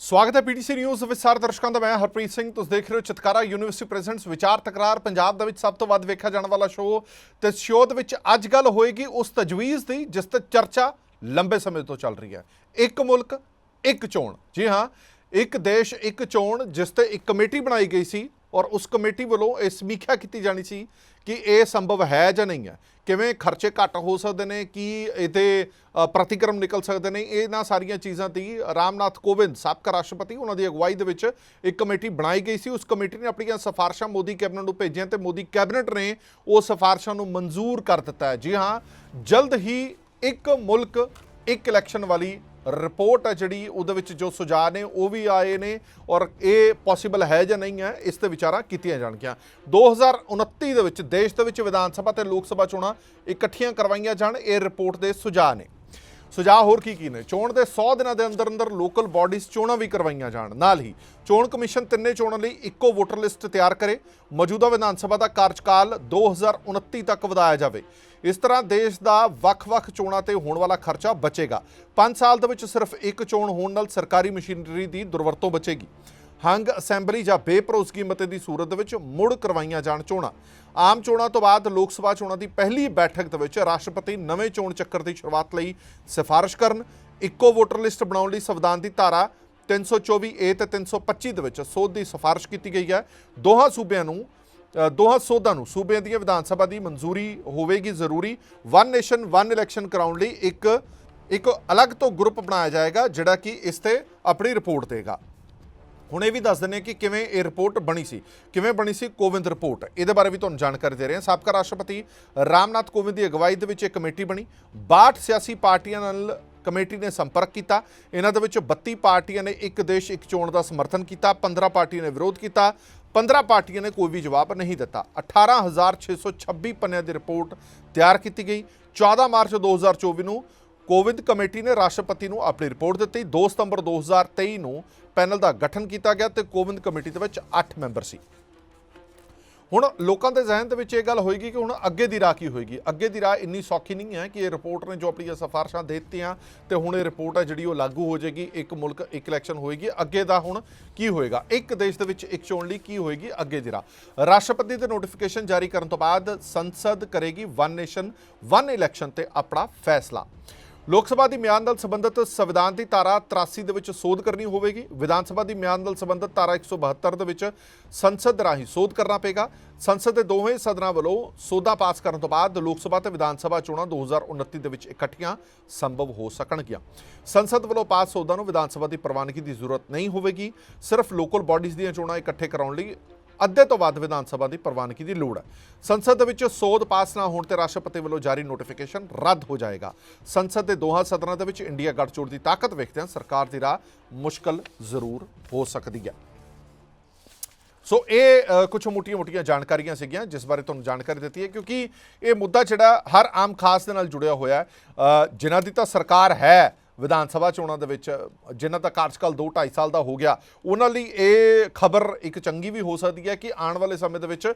ਸਵਾਗਤ ਹੈ PTC news ਵਿਚਾਰ ਦਰਸ਼ਕਾਂ ਦਾ, ਮੈਂ ਹਰਪ੍ਰੀਤ ਸਿੰਘ। ਤੁਸੀਂ ਦੇਖ ਰਹੇ ਹੋ ਚਿਤਕਾਰਾ ਯੂਨੀਵਰਸਿਟੀ ਪ੍ਰੈਜ਼ੈਂਟਸ ਵਿਚਾਰ ਤਕਰਾਰ। ਪੰਜਾਬ ਦੇ ਵਿੱਚ ਸਭ ਤੋਂ ਵੱਧ ਵੇਖਿਆ ਜਾਣ ਵਾਲਾ ਸ਼ੋਅ ਤੇ ਸ਼ੋਅ ਦੇ ਵਿੱਚ ਅੱਜ ਗੱਲ ਹੋਏਗੀ ਉਸ ਤਜਵੀਜ਼ ਦੀ, ਜਿਸ ਤੇ ਚਰਚਾ ਲੰਬੇ ਸਮੇਂ ਤੋਂ ਚੱਲ ਰਹੀ ਹੈ। ਇੱਕ ਮੁਲਕ, ਇੱਕ ਚੋਣ। ਜੀ ਹਾਂ, ਇੱਕ ਦੇਸ਼, ਇੱਕ ਚੋਣ, ਜਿਸ ਤੇ ਇੱਕ ਕਮੇਟੀ ਬਣਾਈ ਗਈ ਸੀ। ਔਰ ਉਸ ਕਮੇਟੀ ਵੱਲੋਂ ਇਹ ਸਮੀਖਿਆ ਕੀਤੀ ਜਾਣੀ ਸੀ ਕਿ ਇਹ ਸੰਭਵ ਹੈ ਜਾਂ ਨਹੀਂ ਹੈ। ਕਿਵੇਂ ਖਰਚੇ ਘੱਟ ਹੋ ਸਕਦੇ ਨੇ, ਕੀ ਇਹਦੇ ਪ੍ਰਤੀਕਰਮ ਨਿਕਲ ਸਕਦੇ ਨੇ, ਇਹਨਾਂ ਸਾਰੀਆਂ ਚੀਜ਼ਾਂ 'ਤੇ ਰਾਮਨਾਥ ਕੋਵਿੰਦ, ਸਾਬਕਾ ਰਾਸ਼ਟਰਪਤੀ, ਉਹਨਾਂ ਦੀ ਅਗਵਾਈ ਦੇ ਵਿੱਚ ਇੱਕ ਕਮੇਟੀ ਬਣਾਈ ਗਈ ਸੀ। ਉਸ ਕਮੇਟੀ ਨੇ ਆਪਣੀਆਂ ਸਿਫਾਰਸ਼ਾਂ ਮੋਦੀ ਕੈਬਨਿਟ ਨੂੰ ਭੇਜੀਆਂ ਤੇ ਮੋਦੀ ਕੈਬਨਿਟ ਨੇ ਉਹ ਸਿਫਾਰਸ਼ਾਂ ਨੂੰ ਮਨਜ਼ੂਰ ਕਰ ਦਿੱਤਾ ਹੈ। ਜੀ ਹਾਂ, ਜਲਦ ਹੀ ਇੱਕ ਮੁਲਕ, ਇੱਕ ਇਲੈਕਸ਼ਨ ਵਾਲੀ ਰਿਪੋਰਟ ਹੈ ਜਿਹੜੀ ਉਹਦੇ ਵਿੱਚ ਜੋ ਸੁਝਾਅ ਨੇ, ਉਹ ਵੀ ਆਏ ਨੇ ਔਰ ਇਹ ਪੋਸੀਬਲ ਹੈ ਜਾਂ ਨਹੀਂ ਹੈ, ਇਸ ਤੇ ਵਿਚਾਰਾਂ ਕੀਤੀਆਂ ਜਾਣਗੀਆਂ। 2029 ਦੇ ਵਿੱਚ ਦੇਸ਼ ਦੇ ਵਿੱਚ ਵਿਧਾਨ ਸਭਾ ਤੇ ਲੋਕ ਸਭਾ ਚੋਣਾਂ ਇਕੱਠੀਆਂ ਕਰਵਾਈਆਂ ਜਾਣ, ਇਹ ਰਿਪੋਰਟ ਦੇ ਸੁਝਾਅ ਨੇ। ਸੁਝਾਅ ਹੋਰ ਕੀ ਕੀ ਨੇ? ਚੋਣ ਦੇ 100 ਦਿਨਾਂ ਦੇ ਅੰਦਰ ਅੰਦਰ ਲੋਕਲ ਬਾਡੀਜ਼ ਚੋਣਾਂ ਵੀ ਕਰਵਾਈਆਂ ਜਾਣ। ਨਾਲ ਹੀ ਚੋਣ ਕਮਿਸ਼ਨ ਤਿੰਨੇ ਚੋਣਾਂ ਲਈ ਇੱਕੋ ਵੋਟਰ ਲਿਸਟ ਤਿਆਰ ਕਰੇ। ਮੌਜੂਦਾ ਵਿਧਾਨ ਸਭਾ ਦਾ ਕਾਰਜਕਾਲ 2029 ਤੱਕ ਵਧਾਇਆ ਜਾਵੇ। ਇਸ ਤਰ੍ਹਾਂ ਦੇਸ਼ ਦਾ ਵੱਖ-ਵੱਖ ਚੋਣਾਂ ਤੇ ਹੋਣ ਵਾਲਾ ਖਰਚਾ ਬਚੇਗਾ। 5 ਸਾਲ ਦੇ ਵਿੱਚ ਸਿਰਫ ਇੱਕ ਚੋਣ ਹੋਣ ਨਾਲ ਸਰਕਾਰੀ ਮਸ਼ੀਨਰੀ ਦੀ ਦੁਰਵਰਤੋਂ ਬਚੇਗੀ। ਹੰਗ ਅਸੈਂਬਲੀ ਜਾਂ ਬੇਪਰੋਸਗੀ ਮਤੇ ਦੀ ਸੂਰਤ ਦੇ ਵਿੱਚ ਮੁੜ ਕਰਵਾਈਆਂ ਜਾਣ ਚੋਣਾਂ। ਆਮ ਚੋਣਾਂ ਤੋਂ ਬਾਅਦ ਲੋਕ ਸਭਾ ਚੋਣਾਂ ਦੀ ਪਹਿਲੀ ਬੈਠਕ ਦੇ ਵਿੱਚ ਰਾਸ਼ਟਰਪਤੀ ਨਵੇਂ ਚੋਣ ਚੱਕਰ ਦੀ ਸ਼ੁਰੂਆਤ ਲਈ ਸਿਫਾਰਿਸ਼ ਕਰਨ, ਇੱਕੋ ਵੋਟਰ ਲਿਸਟ ਬਣਾਉਣ ਲਈ ਸੰਵਿਧਾਨ ਦੀ ਧਾਰਾ 324 ਏ ਤੇ 325 ਦੇ ਵਿੱਚ ਸੋਧ ਦੀ ਸਿਫਾਰਿਸ਼ ਕੀਤੀ ਗਈ ਹੈ। ਦੋਹਾਂ ਸੂਬਿਆਂ ਨੂੰ ਦੋਹਾਂ ਸੋਧਾਂ ਨੂੰ, ਸੂਬਿਆਂ ਦੀਆਂ ਵਿਧਾਨ ਸਭਾ ਦੀ ਮਨਜ਼ੂਰੀ ਹੋਵੇਗੀ ਜ਼ਰੂਰੀ। ਵਨ ਨੇਸ਼ਨ ਵਨ ਇਲੈਕਸ਼ਨ ਕਰਾਉਣ ਲਈ ਇੱਕ ਇੱਕ ਅਲੱਗ ਤੋਂ ਗਰੁੱਪ ਬਣਾਇਆ ਜਾਏਗਾ, ਜਿਹੜਾ ਕਿ ਇਸ ਤੇ ਆਪਣੀ ਰਿਪੋਰਟ ਦੇਗਾ। ਹੁਣ ਇਹ ਵੀ ਦੱਸ ਦਿੰਦੇ ਹਾਂ ਕਿ ਕਿਵੇਂ ਇਹ ਰਿਪੋਰਟ ਬਣੀ ਸੀ। ਕਿਵੇਂ ਬਣੀ ਸੀ ਕੋਵਿੰਦ ਰਿਪੋਰਟ? ਇਹਦੇ ਬਾਰੇ ਵੀ ਤੁਹਾਨੂੰ ਜਾਣਕਾਰੀ ਦੇ ਰਹੇ ਹਾਂ। ਸਾਬਕਾ ਰਾਸ਼ਟਰਪਤੀ ਰਾਮਨਾਥ ਕੋਵਿੰਦ ਦੀ ਅਗਵਾਈ ਦੇ ਵਿੱਚ ਇੱਕ ਕਮੇਟੀ ਬਣੀ। 62 ਸਿਆਸੀ ਪਾਰਟੀਆਂ ਨਾਲ ਕਮੇਟੀ ਨੇ ਸੰਪਰਕ ਕੀਤਾ। ਇਹਨਾਂ ਦੇ ਵਿੱਚ 32 ਪਾਰਟੀਆਂ ਨੇ ਇੱਕ ਦੇਸ਼, ਇੱਕ ਚੋਣ ਦਾ ਸਮਰਥਨ ਕੀਤਾ। 15 ਪਾਰਟੀਆਂ ਨੇ ਵਿਰੋਧ ਕੀਤਾ। 15 ਪਾਰਟੀਆਂ ਨੇ ਕੋਈ ਵੀ ਜਵਾਬ ਨਹੀਂ ਦਿੱਤਾ। 18626 ਪੰਨਿਆਂ ਦੀ ਰਿਪੋਰਟ ਤਿਆਰ ਕੀਤੀ ਗਈ। 14 ਮਾਰਚ 2024 ਨੂੰ ਕੋਵਿੰਦ ਕਮੇਟੀ ਨੇ ਰਾਸ਼ਟਰਪਤੀ ਨੂੰ ਆਪਣੀ ਰਿਪੋਰਟ ਦਿੱਤੀ। 2 ਸਤੰਬਰ 2023 ਨੂੰ ਪੈਨਲ ਦਾ ਗਠਨ ਕੀਤਾ ਗਿਆ ਤੇ ਕੋਵਿੰਦ ਕਮੇਟੀ ਦੇ ਵਿੱਚ 8 ਮੈਂਬਰ ਸੀ। ਹੁਣ ਲੋਕਾਂ ਦੇ ਜ਼ਿਹਨ ਦੇ ਵਿੱਚ ਇਹ ਗੱਲ ਹੋਏਗੀ ਕਿ ਹੁਣ ਅੱਗੇ ਦੀ ਰਾਹ ਕੀ ਹੋਏਗੀ? ਅੱਗੇ ਦੀ ਰਾਹ ਇੰਨੀ ਸੌਖੀ ਨਹੀਂ ਹੈ ਕਿ ਇਹ ਰਿਪੋਰਟ ਨੇ ਜੋ ਆਪਣੀਆਂ ਸਿਫਾਰਸ਼ਾਂ ਦੇ ਦਿੱਤੀਆਂ ਤੇ ਹੁਣ ਇਹ ਰਿਪੋਰਟ ਹੈ ਜਿਹੜੀ ਉਹ ਲਾਗੂ ਹੋ ਜਾਏਗੀ, ਇੱਕ ਮੁਲਕ, ਇੱਕ ਇਲੈਕਸ਼ਨ ਹੋਏਗੀ। ਅੱਗੇ ਦਾ ਹੁਣ ਕੀ ਹੋਏਗਾ? ਇੱਕ ਦੇਸ਼ ਦੇ ਵਿੱਚ ਇੱਕ ਚੋਣ ਲਈ ਕੀ ਹੋਏਗੀ? ਅੱਗੇ ਦੀ ਰਾਹ। ਰਾਸ਼ਟਰਪਤੀ ਦੇ ਨੋਟੀਫਿਕੇਸ਼ਨ ਜਾਰੀ ਕਰਨ ਤੋਂ ਬਾਅਦ ਸੰਸਦ ਕਰੇਗੀ ਵਨ ਨੇਸ਼ਨ ਵਨ ਇਲੈਕਸ਼ਨ ਤੇ ਆਪਣਾ ਫੈਸਲਾ। ਲੋਕ ਸਭਾ ਦੀ ਮਿਆਦ ਨਾਲ ਸੰਬੰਧਿਤ ਸੰਵਿਧਾਨ ਦੀ ਧਾਰਾ 83 ਦੇ ਵਿੱਚ ਸੋਧ ਕਰਨੀ ਹੋਵੇਗੀ। ਵਿਧਾਨ ਸਭਾ ਦੀ ਮਿਆਦ ਨਾਲ ਸੰਬੰਧਿਤ ਧਾਰਾ 172 ਦੇ ਵਿੱਚ ਸੰਸਦ ਰਾਹੀਂ ਸੋਧ ਕਰਨਾ ਪਏਗਾ। ਸੰਸਦ ਦੇ ਦੋਵੇਂ ਸਦਨਾਂ ਵੱਲੋਂ ਸੋਧਾਂ ਪਾਸ ਕਰਨ ਤੋਂ ਬਾਅਦ ਲੋਕ ਸਭਾ ਤੇ ਵਿਧਾਨ ਸਭਾ ਚੋਣਾਂ 2029 ਦੇ ਵਿੱਚ ਇਕੱਠੀਆਂ ਸੰਭਵ ਹੋ ਸਕਣਗੀਆਂ। ਸੰਸਦ ਵੱਲੋਂ ਪਾਸ ਸੋਧਾਂ ਨੂੰ ਵਿਧਾਨ ਸਭਾ ਦੀ ਪ੍ਰਵਾਨਗੀ ਦੀ ਜ਼ਰੂਰਤ ਨਹੀਂ ਹੋਵੇਗੀ। ਸਿਰਫ ਲੋਕਲ ਬਾਡੀਜ਼ ਦੀਆਂ ਚੋਣਾਂ ਇਕੱਠੇ ਕਰਾਉਣ ਲਈ ਅੱਧੇ ਤੋਂ ਵੱਧ ਵਿਧਾਨ ਸਭਾ ਦੀ ਪ੍ਰਵਾਨਗੀ ਦੀ ਲੋੜ ਹੈ। ਸੰਸਦ ਦੇ ਵਿੱਚ ਸੋਧ ਪਾਸ ਨਾ ਹੋਣ ਤੇ ਰਾਸ਼ਟਰਪਤੀ ਵੱਲੋਂ ਜਾਰੀ ਨੋਟੀਫਿਕੇਸ਼ਨ ਰੱਦ ਹੋ ਜਾਏਗਾ। ਸੰਸਦ ਦੇ ਦੋਹਾਂ ਸਦਨਾਂ ਦੇ ਵਿੱਚ ਇੰਡੀਆ ਗੱਠਜੋੜ ਦੀ ਤਾਕਤ ਵੇਖਦਿਆਂ ਸਰਕਾਰ ਦੀ ਰਾਹ ਮੁਸ਼ਕਲ ਜ਼ਰੂਰ ਹੋ ਸਕਦੀ ਹੈ। ਸੋ ਇਹ ਕੁਝ ਮੋਟੀਆਂ-ਮੋਟੀਆਂ ਜਾਣਕਾਰੀਆਂ ਸੀਗੀਆਂ, ਜਿਸ ਬਾਰੇ ਤੁਹਾਨੂੰ ਜਾਣਕਾਰੀ ਦਿੱਤੀ ਹੈ, ਕਿਉਂਕਿ ਇਹ ਮੁੱਦਾ ਜਿਹੜਾ ਹਰ ਆਮ ਖਾਸ ਦੇ ਨਾਲ ਜੁੜਿਆ ਹੋਇਆ ਹੈ। ਜਿਨ੍ਹਾਂ ਦੀ ਤਾਂ ਸਰਕਾਰ ਹੈ ਵਿਧਾਨ ਸਭਾ ਚੋਣਾਂ ਦੇ ਵਿੱਚ, ਜਿਨ੍ਹਾਂ ਦਾ ਕਾਰਜਕਾਲ 2 2.5 ਸਾਲ ਦਾ ਹੋ ਗਿਆ, ਉਹਨਾਂ ਲਈ ਇਹ ਖਬਰ ਇੱਕ ਚੰਗੀ ਵੀ ਹੋ ਸਕਦੀ ਹੈ ਕਿ ਆਉਣ ਵਾਲੇ ਸਮੇਂ ਦੇ ਵਿੱਚ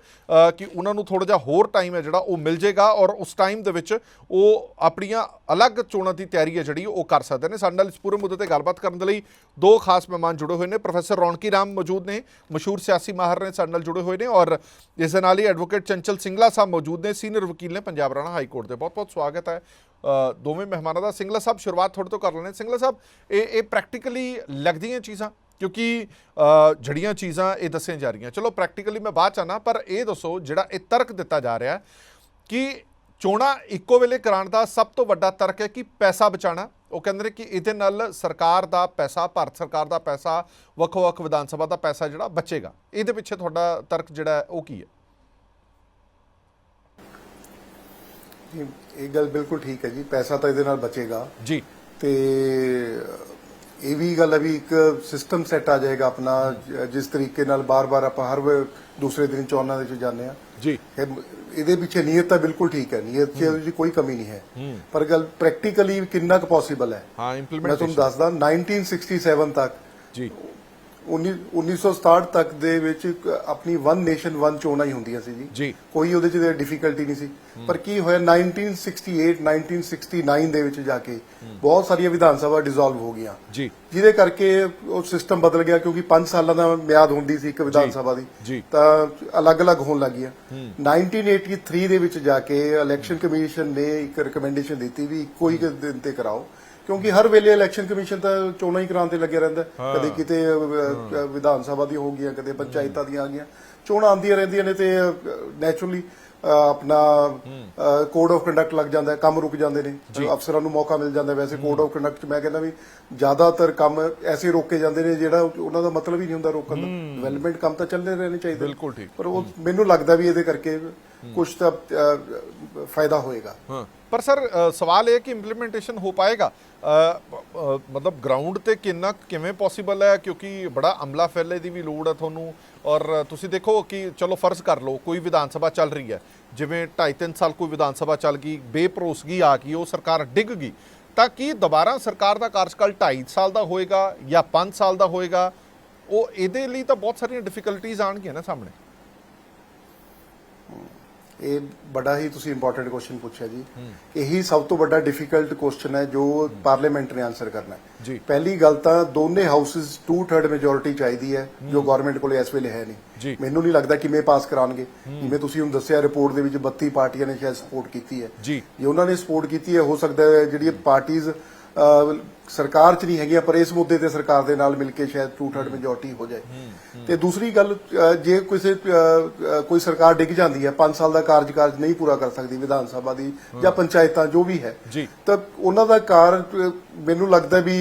ਕਿ ਉਹਨਾਂ ਨੂੰ ਥੋੜਾ ਜਿਹਾ ਹੋਰ ਟਾਈਮ ਹੈ ਜਿਹੜਾ ਉਹ ਮਿਲ ਜਾਏਗਾ ਔਰ ਉਸ ਟਾਈਮ ਦੇ ਵਿੱਚ ਉਹ ਆਪਣੀਆਂ ਅਲੱਗ ਚੋਣਾਂ ਦੀ ਤਿਆਰੀ ਹੈ ਜਿਹੜੀ ਉਹ ਕਰ ਸਕਦੇ ਨੇ। ਸਾਡੇ ਨਾਲ ਇਸ ਪੂਰੇ ਮੁੱਦੇ ਤੇ ਗੱਲਬਾਤ ਕਰਨ ਦੇ ਲਈ ਦੋ ਖਾਸ ਮਹਿਮਾਨ ਜੁੜੇ ਹੋਏ ਨੇ। ਪ੍ਰੋਫੈਸਰ ਰੌਣਕੀ ਰਾਮ ਮੌਜੂਦ ਨੇ, ਮਸ਼ਹੂਰ ਸਿਆਸੀ ਮਾਹਰ ਨੇ ਸਾਡੇ ਨਾਲ ਜੁੜੇ ਹੋਏ ਨੇ ਔਰ ਇਸ ਦੇ ਨਾਲ ਹੀ ਐਡਵੋਕੇਟ ਚੰਚਲ ਸਿੰਗਲਾ ਸਾਹਿਬ ਮੌਜੂਦ ਨੇ ਸੀਨੀਅਰ ਵਕੀਲ ਨੇ, ਪੰਜਾਬ ਰਾਣਾ ਹਾਈ ਕੋਰਟ ਦੇ। ਬਹੁਤ ਬਹੁਤ ਸਵਾਗਤ ਹੈ ਦੋਵੇਂ ਮਹਿਮਾਨਾਂ ਦਾ ਸਿੰਗਲਾ ਸਾਹਿਬ ਸ਼ੁਰੂਆਤ ਤੁਹਾਡੇ ਤੋਂ ਕਰ ਲੈਣੇ ਸਿੰਗਲਾ ਸਾਹਿਬ ਇਹ ਇਹ ਪ੍ਰੈਕਟੀਕਲੀ ਲੱਗਦੀਆਂ ਚੀਜ਼ਾਂ ਕਿਉਂਕਿ ਅ, ਜੜੀਆਂ ਚੀਜ਼ਾਂ ਇਹ ਦੱਸੀਆਂ ਜਾ ਰਹੀਆਂ। ਚਲੋ ਪ੍ਰੈਕਟੀਕਲੀ ਮੈਂ ਬਾਅਦ ਚ ਆਣਾ ਪਰ ਇਹ ਦੱਸੋ ਜਿਹੜਾ ਇਹ ਤਰਕ ਦਿੱਤਾ ਜਾ ਰਿਹਾ ਕਿ ਚੋਣਾਂ ਇੱਕੋ ਵੇਲੇ ਕਰਾਉਣ ਦਾ ਸਭ ਤੋਂ ਵੱਡਾ ਤਰਕ ਹੈ ਕਿ ਪੈਸਾ ਬਚਾਉਣਾ। ਉਹ ਕਹਿੰਦੇ ਨੇ ਕਿ ਇਹਦੇ ਨਾਲ ਸਰਕਾਰ ਦਾ ਪੈਸਾ ਭਾਰਤ ਸਰਕਾਰ ਦਾ ਪੈਸਾ ਵੱਖੋ-ਵੱਖ ਵਿਧਾਨ ਸਭਾ ਦਾ ਪੈਸਾ ਜਿਹੜਾ ਬਚੇਗਾ। ਇਹਦੇ ਪਿੱਛੇ ਤੁਹਾਡਾ ਤਰਕ ਜਿਹੜਾ ਉਹ ਕੀ ਹੈ? ਇਹ ਇਹ ਗੱਲ ਬਿਲਕੁਲ ਠੀਕ ਹੈ ਜੀ ਪੈਸਾ ਤਾਂ ਇਹਦੇ ਨਾਲ ਬਚੇਗਾ। ਜੀ। ਤੇ ਇਹ ਵੀ ਗੱਲ ਹੈ ਵੀ ਇੱਕ ਸਿਸਟਮ ਸੈੱਟ ਆ ਜਾਏਗਾ ਆਪਣਾ ਜਿਸ ਤਰੀਕੇ ਨਾਲ ਬਾਰ-ਬਾਰ ਆਪਾਂ ਹਰ ਦੂਸਰੇ ਦਿਨ ਚੋਣਾਂ ਦੇ ਵਿੱਚ ਜਾਂਦੇ ਆ ਜੀ। ਇਹਦੇ ਪਿੱਛੇ ਨੀਅਤ ਤਾਂ ਬਿਲਕੁਲ ਠੀਕ ਹੈ ਨੀਅਤ 'ਚ ਇਹਦੇ 'ਚ ਕੋਈ ਕਮੀ ਨਹੀਂ ਹੈ। ਪਰ ਗੱਲ ਪ੍ਰੈਕਟੀਕਲੀ ਕਿੰਨਾ ਕੁ ਪੋਸੀਬਲ ਹੈ? ਹਾਂ ਮੈਂ ਤੁਹਾਨੂੰ ਇੰਪਲੀਮੈਂਟੇਸ਼ਨ ਦੱਸਦਾ 1967 ਤੱਕ ਜੀ। 19 1967 ਤੱਕ ਦੇ ਵਿੱਚ ਆਪਣੀ ਵਨ ਨੇਸ਼ਨ ਵਨ ਚੋਣਾਂ ਹੀ ਹੁੰਦੀਆਂ ਸੀ ਜੀ। ਕੋਈ ਉਹਦੇ ਚ ਡਿਫਿਕਲਟੀ ਨਹੀਂ ਸੀ। ਪਰ ਕੀ ਹੋਇਆ 1968 1969 ਦੇ ਵਿੱਚ ਜਾ ਕੇ ਬਹੁਤ ਸਾਰੀਆਂ ਵਿਧਾਨ ਸਭਾ ਡਿਸੋਲਵ ਹੋ ਗਈਆਂ। ਜੀ। ਜਿਹਦੇ ਕਰਕੇ ਉਹ ਸਿਸਟਮ ਬਦਲ ਗਿਆ ਕਿਉਂਕਿ 5 ਸਾਲਾਂ ਦਾ ਮਿਆਦ ਹੁੰਦੀ ਸੀ ਇੱਕ ਵਿਧਾਨ ਸਭਾ ਦੀ। ਤਾਂ ਅਲੱਗ-ਅਲੱਗ ਹੋਣ ਲੱਗ ਗਿਆ 1983 ਦੇ ਵਿੱਚ ਜਾ ਕੇ ਇਲੈਕਸ਼ਨ ਕਮਿਸ਼ਨ ਨੇ ਇੱਕ ਰეკਮੈਂਡੇਸ਼ਨ ਦਿੱਤੀ ਵੀ ਇੱਕੋ ਹੀ ਦਿਨ ਤੇ ਕਰਾਓ। ਕਿਉਂਕਿ ਹਰ ਵੇਲੇ ਇਲੈਕਸ਼ਨ ਕਮਿਸ਼ਨ ਤਾਂ ਚੋਣਾਂ ਹੀ ਕਰਾਉਣ ਤੇ ਲੱਗਿਆ ਰਹਿੰਦਾ। ਕਦੇ ਕਿਤੇ ਅਹ, ਵਿਧਾਨ ਸਭਾ ਦੀ ਹੋ ਗਈਆਂ ਕਦੇ ਪੰਚਾਇਤਾਂ ਦੀਆਂ ਆ ਗਈਆਂ। ਚੋਣਾਂ ਆਉਂਦੀਆਂ ਰਹਿੰਦੀਆਂ ਨੇ ਤੇ ਨੈਚੁਰਲੀ ਆਪਣਾ ਕੋਡ ਆਫ ਕੰਡਕਟ ਲੱਗ ਜਾਂਦਾ ਹੈ ਕੰਮ ਰੁਕ ਜਾਂਦੇ ਨੇ। ਅਫਸਰਾਂ ਨੂੰ ਮੌਕਾ ਮਿਲ ਜਾਂਦਾ ਹੈ। ਵੈਸੇ ਕੋਡ ਆਫ ਕੰਡਕਟ ਮੈਂ ਕਹਿੰਦਾ ਵੀ ਜ਼ਿਆਦਾਤਰ ਕੰਮ ਐਸੇ ਰੋਕੇ ਜਾਂਦੇ ਨੇ ਜਿਹੜਾ ਉਹਨਾਂ ਦਾ ਮਤਲਬ ਹੀ ਨਹੀਂ ਹੁੰਦਾ ਰੋਕਣ ਦਾ। ਡਿਵੈਲਪਮੈਂਟ ਕੰਮ ਤਾਂ ਚੱਲਦੇ ਰਹਿਣੇ ਚਾਹੀਦੇ। ਬਿਲਕੁਲ ਠੀਕ। ਪਰ ਉਹ ਮੈਨੂੰ ਲੱਗਦਾ ਵੀ ਇਹਦੇ ਕਰਕੇ ਕੁਝ ਤਾਂ ਅਹ, ਫਾਇਦਾ ਹੋਏਗਾ। ਹਾਂ। ਪਰ ਸਰ ਅ, ਸਵਾਲ ਇਹ ਕਿ ਇੰਪਲੀਮੈਂਟੇਸ਼ਨ ਹੋ ਪਾਏਗਾ? ਅ, ਅ, ਮਤਲਬ ਗਰਾਊਂਡ ਤੇ ਕਿੰਨਾ ਕੁ ਕਿਵੇਂ ਪੋਸੀਬਲ ਹੈ? ਕਿਉਂਕਿ ਬੜਾ ਅਮਲਾ ਫੈਲੇ ਦੀ ਵੀ ਲੋੜ ਹੈ ਤੁਹਾਨੂੰ। ਔਰ ਤੁਸੀਂ ਦੇਖੋ ਕਿ ਚਲੋ ਫਰਜ਼ ਕਰ ਲਓ ਕੋਈ ਵਿਧਾਨ ਸਭਾ ਚੱਲ ਰਹੀ ਹੈ। ਜਿਵੇਂ 2.5 ਸਾਲ ਕੋਈ ਵਿਧਾਨ ਸਭਾ ਚੱਲ ਗਈ ਬੇਭਰੋਸਗੀ ਆ ਗਈ ਉਹ ਸਰਕਾਰ ਡਿੱਗ ਗਈ। ਤਾਂ ਕੀ ਦੁਬਾਰਾ ਸਰਕਾਰ ਦਾ ਕਾਰਜਕਾਲ 2.5 ਸਾਲ ਦਾ ਹੋਏਗਾ ਜਾਂ 5 ਸਾਲ ਦਾ ਹੋਏਗਾ? ਉਹ ਇਹਦੇ ਲਈ ਤਾਂ ਬਹੁਤ ਸਾਰੀਆਂ ਡਿਫਿਕਲਟੀਆਂ ਆਣਗੀਆਂ ਨਾ ਸਾਹਮਣੇ। ਇਹ ਬੜਾ ਹੀ ਤੁਸੀਂ ਇੰਪੋਰਟੈਂਟ ਕੁਐਸਚਨ ਪੁੱਛਿਆ ਜੀ। ਇਹੀ ਸਭ ਤੋਂ ਵੱਡਾ ਡਿਫਿਕਲਟ ਕੁਐਸਚਨ ਹੈ ਜੋ ਪਾਰਲੀਮੈਂਟ ਨੇ ਆਨਸਰ ਕਰਨਾ ਹੈ। ਜੀ। ਪਹਿਲੀ ਗੱਲ ਤਾਂ ਦੋਨੇ ਹਾਊਸਸ 2/3 ਮੈਜੋਰਿਟੀ ਚਾਹੀਦੀ ਹੈ ਜੋ ਗਵਰਨਮੈਂਟ ਕੋਲੇ ਇਸ ਵੇਲੇ ਹੈ। ਨਹੀਂ। ਮੈਨੂੰ ਨਹੀਂ ਲੱਗਦਾ ਕਿਵੇਂ ਪਾਸ ਕਰਾਉਣਗੇ। ਜਿਵੇਂ ਤੁਸੀਂ ਹੁਣ ਦੱਸਿਆ ਰਿਪੋਰਟ ਦੇ ਵਿੱਚ 32 ਪਾਰਟੀਆਂ ਨੇ ਸ਼ਾਇਦ ਸਪੋਰਟ ਕੀਤੀ ਹੈ। ਜੀ। ਉਹਨਾਂ ਨੇ ਸਪੋਰਟ ਕੀਤੀ ਹੈ ਹੋ ਸਕਦਾ ਹੈ ਜਿਹੜੀਆਂ ਪਾਰਟੀਆਂ ਸਰਕਾਰ 'ਚ ਨਹੀਂ ਹੈਗੀਆਂ ਪਰ ਇਸ ਮੁੱਦੇ ਤੇ ਸਰਕਾਰ ਦੇ ਨਾਲ ਮਿਲ ਕੇ ਸ਼ਾਇਦ 2/3 ਮੈਜੋਰਟੀ ਹੋ ਜਾਏ। ਤੇ ਦੂਸਰੀ ਗੱਲ ਜੇ ਕਿਸੇ ਕੋਈ ਸਰਕਾਰ ਡਿੱਗ ਜਾਂਦੀ ਹੈ 5 ਸਾਲ ਦਾ ਕਾਰਜਕਾਲ ਨਹੀਂ ਪੂਰਾ ਕਰ ਸਕਦੀ ਵਿਧਾਨ ਸਭਾ ਦੀ ਜਾਂ ਪੰਚਾਇਤਾਂ ਜੋ ਵੀ ਹੈ। ਤਾਂ ਉਹਨਾਂ ਦਾ ਕਾਰਨ ਅ, ਮੈਨੂੰ ਲੱਗਦਾ ਵੀ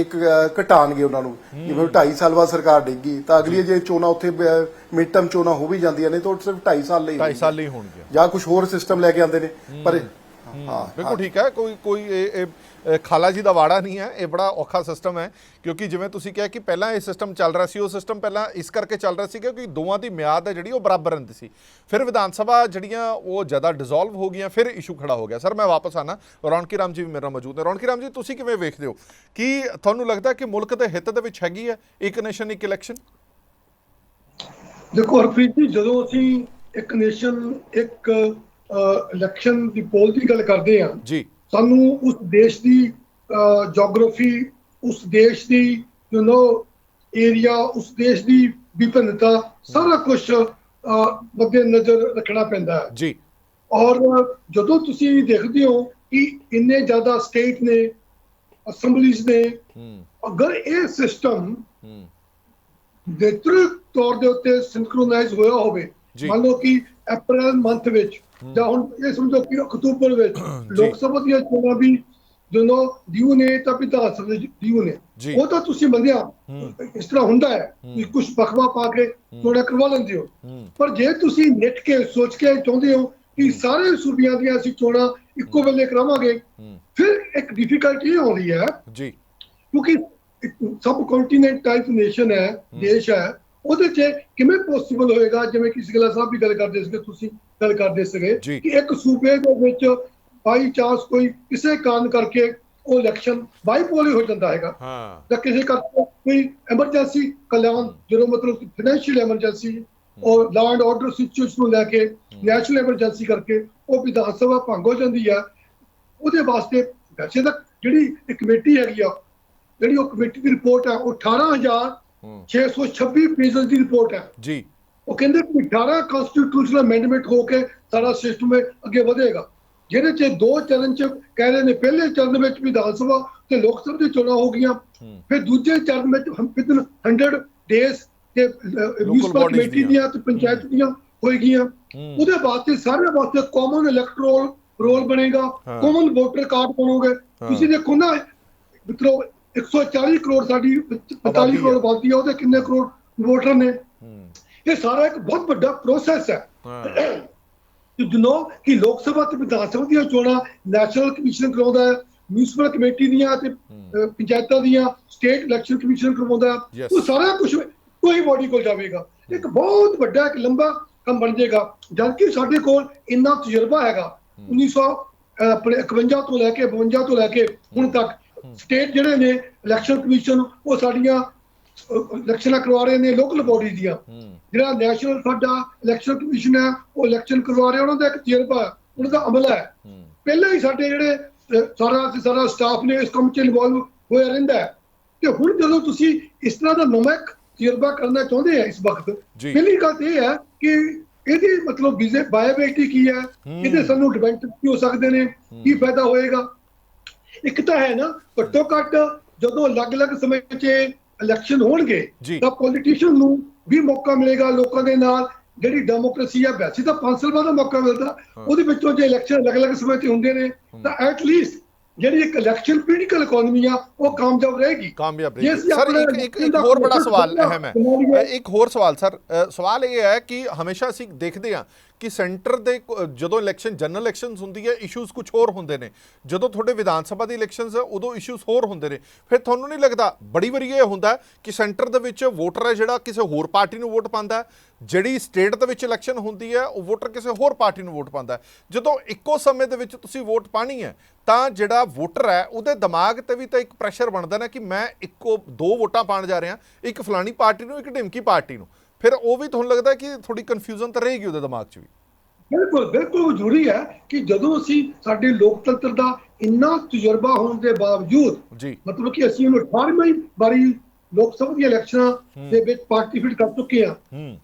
ਇੱਕ ਘਟਾਣਗੇ ਉਹਨਾਂ ਨੂੰ। ਜਿਵੇਂ 2.5 ਸਾਲ ਬਾਅਦ ਸਰਕਾਰ ਡਿੱਗੀ ਤਾਂ ਅਗਲੀ ਜੇ। ਚੋਣਾਂ ਉੱਥੇ ਮਿਡ ਟਰਮ ਚੋਣਾਂ ਹੋ ਵੀ ਜਾਂਦੀਆਂ ਨੇ ਤਾਂ ਉਹ ਸਿਰਫ 2.5 ਸਾਲ ਲਈ 2.5 ਸਾਲ ਲਈ ਹੋਣਗੇ ਜਾਂ ਕੁਝ ਹੋਰ ਸਿਸਟਮ ਲੈ ਕੇ ਆਉਂਦੇ ਨੇ। ਪਰ ਹਾਂ। ਬਿਲਕੁਲ ਠੀਕ ਹੈ ਕੋਈ ਕੋਈ ਇਹ ਖਾਲਾ ਜੀ ਦਾ ਵਾੜਾ ਨਹੀਂ ਹੈ ਇਹ ਬੜਾ ਔਖਾ ਸਿਸਟਮ ਹੈ ਕਿਉਂਕਿ ਜਿਵੇਂ ਤੁਸੀਂ ਕਿਹਾ ਕਿ ਪਹਿਲਾਂ ਇਹ ਸਿਸਟਮ ਚੱਲ ਰਿਹਾ ਸੀ ਉਹ ਸਿਸਟਮ ਪਹਿਲਾਂ ਇਸ ਕਰਕੇ ਚੱਲ ਰਿਹਾ ਸੀ ਕਿਉਂਕਿ ਦੋਵਾਂ ਦੀ ਮਿਆਦ ਹੈ ਜਿਹੜੀ ਉਹ ਬਰਾਬਰ ਰਹਿੰਦੀ ਸੀ। ਫਿਰ ਵਿਧਾਨ ਸਭਾ ਜਿਹੜੀਆਂ ਉਹ ਜ਼ਿਆਦਾ ਡਿਸੋਲਵ ਹੋ ਗਈਆਂ ਫਿਰ ਇਸ਼ੂ ਖੜਾ ਹੋ ਗਿਆ। ਸਰ ਮੈਂ ਵਾਪਸ ਆਣਾ ਰੌਣਕੀ ਰਾਮ ਜੀ ਵੀ ਮੇਰੇ ਨਾਲ ਮੌਜੂਦ ਨੇ। ਰੌਣਕੀ ਰਾਮ ਜੀ ਤੁਸੀਂ ਕਿਵੇਂ ਵੇਖਦੇ ਹੋ? ਕਿ ਤੁਹਾਨੂੰ ਲੱਗਦਾ ਕਿ ਮੁਲਕ ਦੇ ਹਿੱਤ ਦੇ ਵਿੱਚ ਹੈਗੀ ਹੈ ਇੱਕ ਨੇਸ਼ਨ ਇੱਕ ਇਲੈਕਸ਼ਨ ਦੇਖੋ ਹਰਪ੍ਰੀਤ ਜੀ ਜਦੋਂ ਅਸੀਂ ਇੱਕ ਨੇਸ਼ਨ ਇੱਕ ਇਲੈਕਸ਼ਨ ਦੀ ਪੋਲ ਦੀ ਗੱਲ ਕਰਦੇ ਹਾਂ ਜੀ। ਸਾਨੂੰ ਉਸ ਦੇਸ਼ ਦੀ ਜੀਓਗ੍ਰਾਫੀ ਉਸ ਦੇਸ਼ ਦੀ ਯੂ نو ਏਰੀਆ ਉਸ ਦੇਸ਼ ਦੀ ਵਿਭਿੰਨਤਾ ਸਾਰਾ ਕੁਝ ਮੱਦੇ ਨਜ਼ਰ ਰੱਖਣਾ ਪੈਂਦਾ ਹੈ। ਜੀ। ਔਰ ਜਦੋਂ ਤੁਸੀਂ ਦੇਖਦੇ ਹੋ ਕਿ ਇੰਨੇ ਜ਼ਿਆਦਾ ਸਟੇਟ ਨੇ ਅਸੈਂਬਲੀਜ਼ ਨੇ ਅਗਰ ਇਹ ਸਿਸਟਮ ਨੇਤਰਕ ਤੌਰ ਦੇ ਉੱਤੇ ਸਿੰਕਰੋਨਾਈਜ਼ ਹੋਇਆ ਹੋਵੇ। ਮੰਨ ਲਓ ਕਿ ਅਪ੍ਰੈਲ ਮੰਥ ਵਿੱਚ ਜਾਂ ਹੁਣ ਇਹ ਸਮਝੋ ਕਿ ਅਕਤੂਬਰ ਵਿੱਚ ਲੋਕ ਸਭਾ ਦੀਆਂ ਚੋਣਾਂ ਵੀ ਜਦੋਂ ਡਿਊ ਨੇ ਤਾਂ ਵਿਧਾਨ ਸਭਾ ਦੇ ਡਿਊ ਨੇ। ਉਹ ਤਾਂ ਤੁਸੀਂ ਮੰਨਿਆ ਇਸ ਤਰ੍ਹਾਂ ਹੁੰਦਾ ਹੈ ਕਿ ਕੁਝ ਬਖਵਾ ਪਾ ਕੇ ਚੋਣਾਂ ਕਰਵਾ ਲੈਂਦੇ ਹੋ। ਪਰ ਜੇ ਤੁਸੀਂ ਨਿੱਟ ਕੇ ਸੋਚ ਕੇ ਚਾਹੁੰਦੇ ਹੋ ਕਿ ਸਾਰੇ ਸੂਬਿਆਂ ਦੀਆਂ ਅਸੀਂ ਚੋਣਾਂ ਇੱਕੋ ਵੇਲੇ ਕਰਾਵਾਂਗੇ ਫਿਰ ਇੱਕ ਡਿਫਿਕਲਟੀ ਆਉਂਦੀ ਹੈ ਜੀ। ਕਿਉਂਕਿ ਸਬ ਕੰਟੀਨੈਂਟ ਟਾਈਪ ਨੇਸ਼ਨ ਹੈ ਦੇਸ਼ ਹੈ ਉਹਦੇ 'ਚ ਕਿਵੇਂ ਪੋਸੀਬਲ ਹੋਏਗਾ? ਜਿਵੇਂ ਕਿ ਸਿਗਲਾ ਸਾਹਿਬ ਵੀ ਗੱਲ ਕਰਦੇ ਸੀਗੇ ਤੁਸੀਂ। ਗੱਲ ਕਰਦੇ ਸੀਗੇ। ਕਿ ਇੱਕ ਸੂਬੇ ਦੇ ਵਿੱਚ ਬਾਈ ਚਾਂਸ ਕੋਈ ਕਿਸੇ ਕਾਰਨ ਕਰਕੇ ਉਹ ਇਲੈਕਸ਼ਨ ਬਾਈਪੋਲ ਹੋ ਜਾਂਦਾ ਹੈਗਾ। ਹਾਂ। ਜਾਂ ਕਿਸੇ ਕਰਕੇ ਕੋਈ ਐਮਰਜੈਂਸੀ ਕਲਿਆਣ ਜਦੋਂ ਮਤਲਬ ਫਾਈਨੈਂਸ਼ੀਅਲ ਐਮਰਜੈਂਸੀ ਔਰ ਲਾਅ ਐਂਡ ਆਰਡਰ ਸਿਚੁਏਸ਼ਨ ਨੂੰ ਲੈ ਕੇ ਨੈਸ਼ਨਲ ਐਮਰਜੈਂਸੀ ਕਰਕੇ ਉਹ ਵਿਧਾਨ ਸਭਾ ਭੰਗ ਹੋ ਜਾਂਦੀ ਆ। ਉਹਦੇ ਵਾਸਤੇ ਵੈਸੇ ਤਾਂ ਜਿਹੜੀ ਇੱਕ ਕਮੇਟੀ ਹੈਗੀ ਆ ਜਿਹੜੀ ਉਹ ਕਮੇਟੀ ਦੀ ਰਿਪੋਰਟ ਹੈ। ਉਹ 18626 ਪੇਜਸ ਦੀ ਰਿਪੋਰਟ ਹੈ ਜੀ। ਉਹ ਕਹਿੰਦੇ ਕਿ 18 ਕਨਸਟੀਟਿਊਸ਼ਨਲ ਅਮੈਂਡਮੈਂਟ ਹੋ ਕੇ ਸਾਰਾ ਸਿਸਟਮ ਅੱਗੇ ਵਧੇਗਾ। ਜਿਹਦੇ ਚ ਦੋ ਚਰਨ ਚ ਕਹਿ ਰਹੇ ਨੇ ਪਹਿਲੇ ਚਰਨ ਵਿੱਚ ਵਿਧਾਨ ਸਭਾ ਤੇ ਲੋਕ ਸਭਾ ਦੀ ਚੋਣਾਂ ਹੋ ਗਈਆਂ। ਫਿਰ ਦੂਜੇ ਚਰਨ ਵਿੱਚ ਵਿਦਨ 100 ਡੇਜ਼ ਤੇ ਮਿਊਨਿਸਪਲ ਕਮੇਟੀ ਦੀਆਂ। ਤੇ ਪੰਚਾਇਤ ਦੀਆਂ ਹੋਏਗੀਆਂ ਉਹਦੇ ਵਾਸਤੇ ਸਾਰੇ ਵਾਸਤੇ ਕਾਮਨ ਇਲੈਕਟਰਲ ਰੋਲ ਬਣੇਗਾ। ਕਾਮਨ ਵੋਟਰ ਕਾਰਡ ਬਣੋਗੇ। ਤੁਸੀਂ ਦੇਖੋ ਨਾ ਮਿੱਤਰੋ 140 ਕਰੋੜ ਸਾਡੀ 45 ਆਬਾਦੀ ਹੈ। ਕਰੋੜ ਆਬਾਦੀ ਹੈ ਉਹਦੇ ਕਿੰਨੇ ਕਰੋੜ ਵੋਟਰ ਨੇ? ਇਹ ਸਾਰਾ ਇੱਕ ਬਹੁਤ ਵੱਡਾ ਪ੍ਰੋਸੈਸ ਹੈ। ਕਿ ਜਨੋ ਕਿ ਲੋਕ ਸਭਾ ਤੇ ਵਿਧਾਨ ਸਭਾ ਦੀਆਂ ਚੋਣਾਂ ਨੈਸ਼ਨਲ ਕਮਿਸ਼ਨ ਕਰਵਾਉਂਦਾ ਹੈ ਮਿਊਨਿਸਪਲ ਕਮੇਟੀ ਦੀਆਂ ਤੇ ਪੰਚਾਇਤਾਂ ਦੀਆਂ ਸਟੇਟ ਇਲੈਕਸ਼ਨ ਕਮਿਸ਼ਨ ਕਰਵਾਉਂਦਾ. ਉਹ ਸਾਰਾ ਕੁਝ ਕੋਈ ਬੋਡੀ ਕੋਲ ਜਾਵੇਗਾ। ਇੱਕ ਬਹੁਤ ਵੱਡਾ ਇੱਕ ਲੰਬਾ ਕੰਮ ਬਣ ਜਾਏਗਾ। ਜਦ ਕਿ ਸਾਡੇ ਕੋਲ ਇੰਨਾ ਤਜਰਬਾ ਹੈਗਾ 1900 ਅਹ, ਆਪਣੇ 51 ਤੋਂ ਲੈ ਕੇ 52 ਤੋਂ ਲੈ ਕੇ ਹੁਣ ਤੱਕ ਸਟੇਟ ਜਿਹੜੇ ਨੇ ਇਲੈਕਸ਼ਨ ਕਮਿਸ਼ਨ ਉਹ ਸਾਡੀਆਂ ਇਲੈਕਸ਼ਨਾਂ ਕਰਵਾ ਰਹੇ ਨੇ ਲੋਕਲ ਬੋਡੀ ਦੀਆਂ। ਜਿਹੜਾ ਨੈਸ਼ਨਲ ਸਾਡਾ ਇਲੈਕਸ਼ਨ ਕਮਿਸ਼ਨ ਹੈ ਉਹ ਇਲੈਕਸ਼ਨ ਕਰਵਾ ਰਿਹਾ ਉਹਨਾਂ ਦਾ ਇੱਕ ਤਜਰਬਾ ਉਹਨਾਂ ਦਾ ਅਮਲ ਹੈ। ਪਹਿਲਾਂ ਹੀ ਸਾਡੇ ਜਿਹੜੇ ਸਾਰਾ ਸਾਰਾ ਸਟਾਫ ਨੇ ਇਸ ਕੰਮ 'ਚ ਇਨਵੋਲਵ ਹੋਇਆ ਰਹਿੰਦਾ ਤੇ ਹੁਣ ਜਦੋਂ ਤੁਸੀਂ ਇਸ ਤਰ੍ਹਾਂ ਦਾ ਨਵਾਂ ਇੱਕ ਤਜਰਬਾ ਕਰਨਾ ਚਾਹੁੰਦੇ ਆ ਇਸ ਵਕਤ। ਪਹਿਲੀ ਗੱਲ ਇਹ ਹੈ ਕਿ ਇਹਦੀ ਮਤਲਬ ਵਿਜ਼ੇ ਬਾਇਓਬਿਲਿਟੀ ਕੀ ਹੈ ਇਹਦੇ ਸਾਨੂੰ ਡਿਵੈਂਟ ਕੀ ਹੋ ਸਕਦੇ ਨੇ ਕੀ ਫਾਇਦਾ ਹੋਏਗਾ? ਇੱਕ ਤਾਂ ਹੈ ਨਾ ਘੱਟੋ ਘੱਟ ਜਦੋਂ ਅਲੱਗ-ਅਲੱਗ ਸਮੇਂ 'ਚ ਇਲੈਕਸ਼ਨ ਹੋਣਗੇ। ਤਾਂ ਪੋਲੀਟੀਸ਼ੀਅਨ ਨੂੰ ਵੀ ਮੌਕਾ ਮਿਲੇਗਾ ਲੋਕਾਂ ਦੇ ਨਾਲ। ਜਿਹੜੀ ਡੈਮੋਕ੍ਰੇਸੀ ਆ ਵੈਸੇ ਤਾਂ 5 ਸਾਲ ਬਾਅਦ ਮੌਕਾ ਮਿਲਦਾ। ਉਹਦੇ ਵਿੱਚੋਂ ਜੇ ਇਲੈਕਸ਼ਨ ਅਲੱਗ-ਅਲੱਗ ਸਮੇਂ ਤੇ ਹੁੰਦੇ ਨੇ ਤਾਂ ਐਟ ਲੀਸਟ ਜਿਹੜੀ ਇੱਕ ਇਲੈਕਸ਼ਨ ਪੋਲੀਟੀਕਲ ਇਕਨੋਮੀ ਆ ਉਹ ਕਾਮਯਾਬ ਰਹੇਗੀ। ਕਾਮਯਾਬ ਜੇ ਰਹੀ ਅਸੀਂ ਸਰ ਇੱਕ ਇੱਕ ਹੋਰ ਬੜਾ ਸਵਾਲ ਅਹਿਮ ਹੈ। ਇੱਕ ਹੋਰ ਸਵਾਲ ਸਰ। ਸਵਾਲ ਇਹ ਹੈ ਕਿ ਹਮੇਸ਼ਾ ਅਸੀਂ ਦੇਖਦੇ ਹਾਂ ਕਿ ਸੈਂਟਰ ਦੇ ਕ- ਜਦੋਂ ਇਲੈਕਸ਼ਨ ਜਨਰਲ ਇਲੈਕਸ਼ਨਸ ਹੁੰਦੀ ਹੈ ਇਸ਼ੂਜ਼ ਕੁਝ ਹੋਰ ਹੁੰਦੇ ਨੇ। ਜਦੋਂ ਤੁਹਾਡੇ ਵਿਧਾਨ ਸਭਾ ਦੀ ਇਲੈਕਸ਼ਨਸ ਹੈ, ਉਦੋਂ ਇਸ਼ੂਜ਼ ਹੋਰ ਹੁੰਦੇ ਨੇ। ਫਿਰ ਤੁਹਾਨੂੰ ਨਹੀਂ ਲੱਗਦਾ, ਬੜੀ ਵਾਰੀ ਇਹ ਹੁੰਦਾ ਕਿ ਸੈਂਟਰ ਦੇ ਵਿੱਚ ਵੋਟਰ ਹੈ ਜਿਹੜਾ ਕਿਸੇ ਹੋਰ ਪਾਰਟੀ ਨੂੰ ਵੋਟ ਪਾਉਂਦਾ ਜਿਹੜੀ ਸਟੇਟ ਦੇ ਵਿੱਚ ਇਲੈਕਸ਼ਨ ਹੁੰਦੀ ਹੈ, ਉਹ ਵੋਟਰ ਕਿਸੇ ਹੋਰ ਪਾਰਟੀ ਨੂੰ ਵੋਟ ਪਾਉਂਦਾ ਜਦੋਂ ਇੱਕੋ ਸਮੇਂ ਦੇ ਵਿੱਚ ਤੁਸੀਂ ਵੋਟ ਪਾਣੀ ਹੈ, ਤਾਂ ਜਿਹੜਾ ਵੋਟਰ ਹੈ, ਉਹਦੇ ਦਿਮਾਗ ਤੇ ਵੀ ਤਾਂ ਇੱਕ ਪ੍ਰੈਸ਼ਰ ਬਣਦਾ ਨਾ ਕਿ ਮੈਂ ਇੱਕੋ, ਦੋ ਵੋਟਾਂ ਪਾਣ ਜਾ ਰਿਹਾ, ਇੱਕ ਫਲਾਣੀ ਪਾਰਟੀ ਨੂੰ, ਇੱਕ ਢਿਮਕੀ ਪਾਰਟੀ ਨੂੰ। ਫਿਰ ਉਹ ਵੀ ਤੁਹਾਨੂੰ ਲੱਗਦਾ ਕਿ ਥੋੜੀ ਕਨਫਿਊਜ਼ਨ ਤਾਂ ਰਹੇਗੀ ਉਹਦੇ ਦਿਮਾਗ 'ਚ ਵੀ? ਬਿਲਕੁਲ ਬਿਲਕੁਲ ਜ਼ਰੂਰੀ ਹੈ ਕਿ ਜਦੋਂ ਅਸੀਂ ਸਾਡੇ ਲੋਕਤੰਤਰ ਦਾ ਇੰਨਾ ਤਜਰਬਾ ਹੋਣ ਦੇ ਬਾਵਜੂਦ ਜੀ। ਮਤਲਬ ਕਿ ਅਸੀਂ ਉਹਨੂੰ 18ਵੀਂ ਵਾਰੀ ਲੋਕ ਸਭਾ ਦੀਆਂ ਇਲੈਕਸ਼ਨਾਂ ਦੇ ਵਿੱਚ ਪਾਰਟਿਸਿਪੇਟ ਕਰ ਚੁੱਕੇ ਆ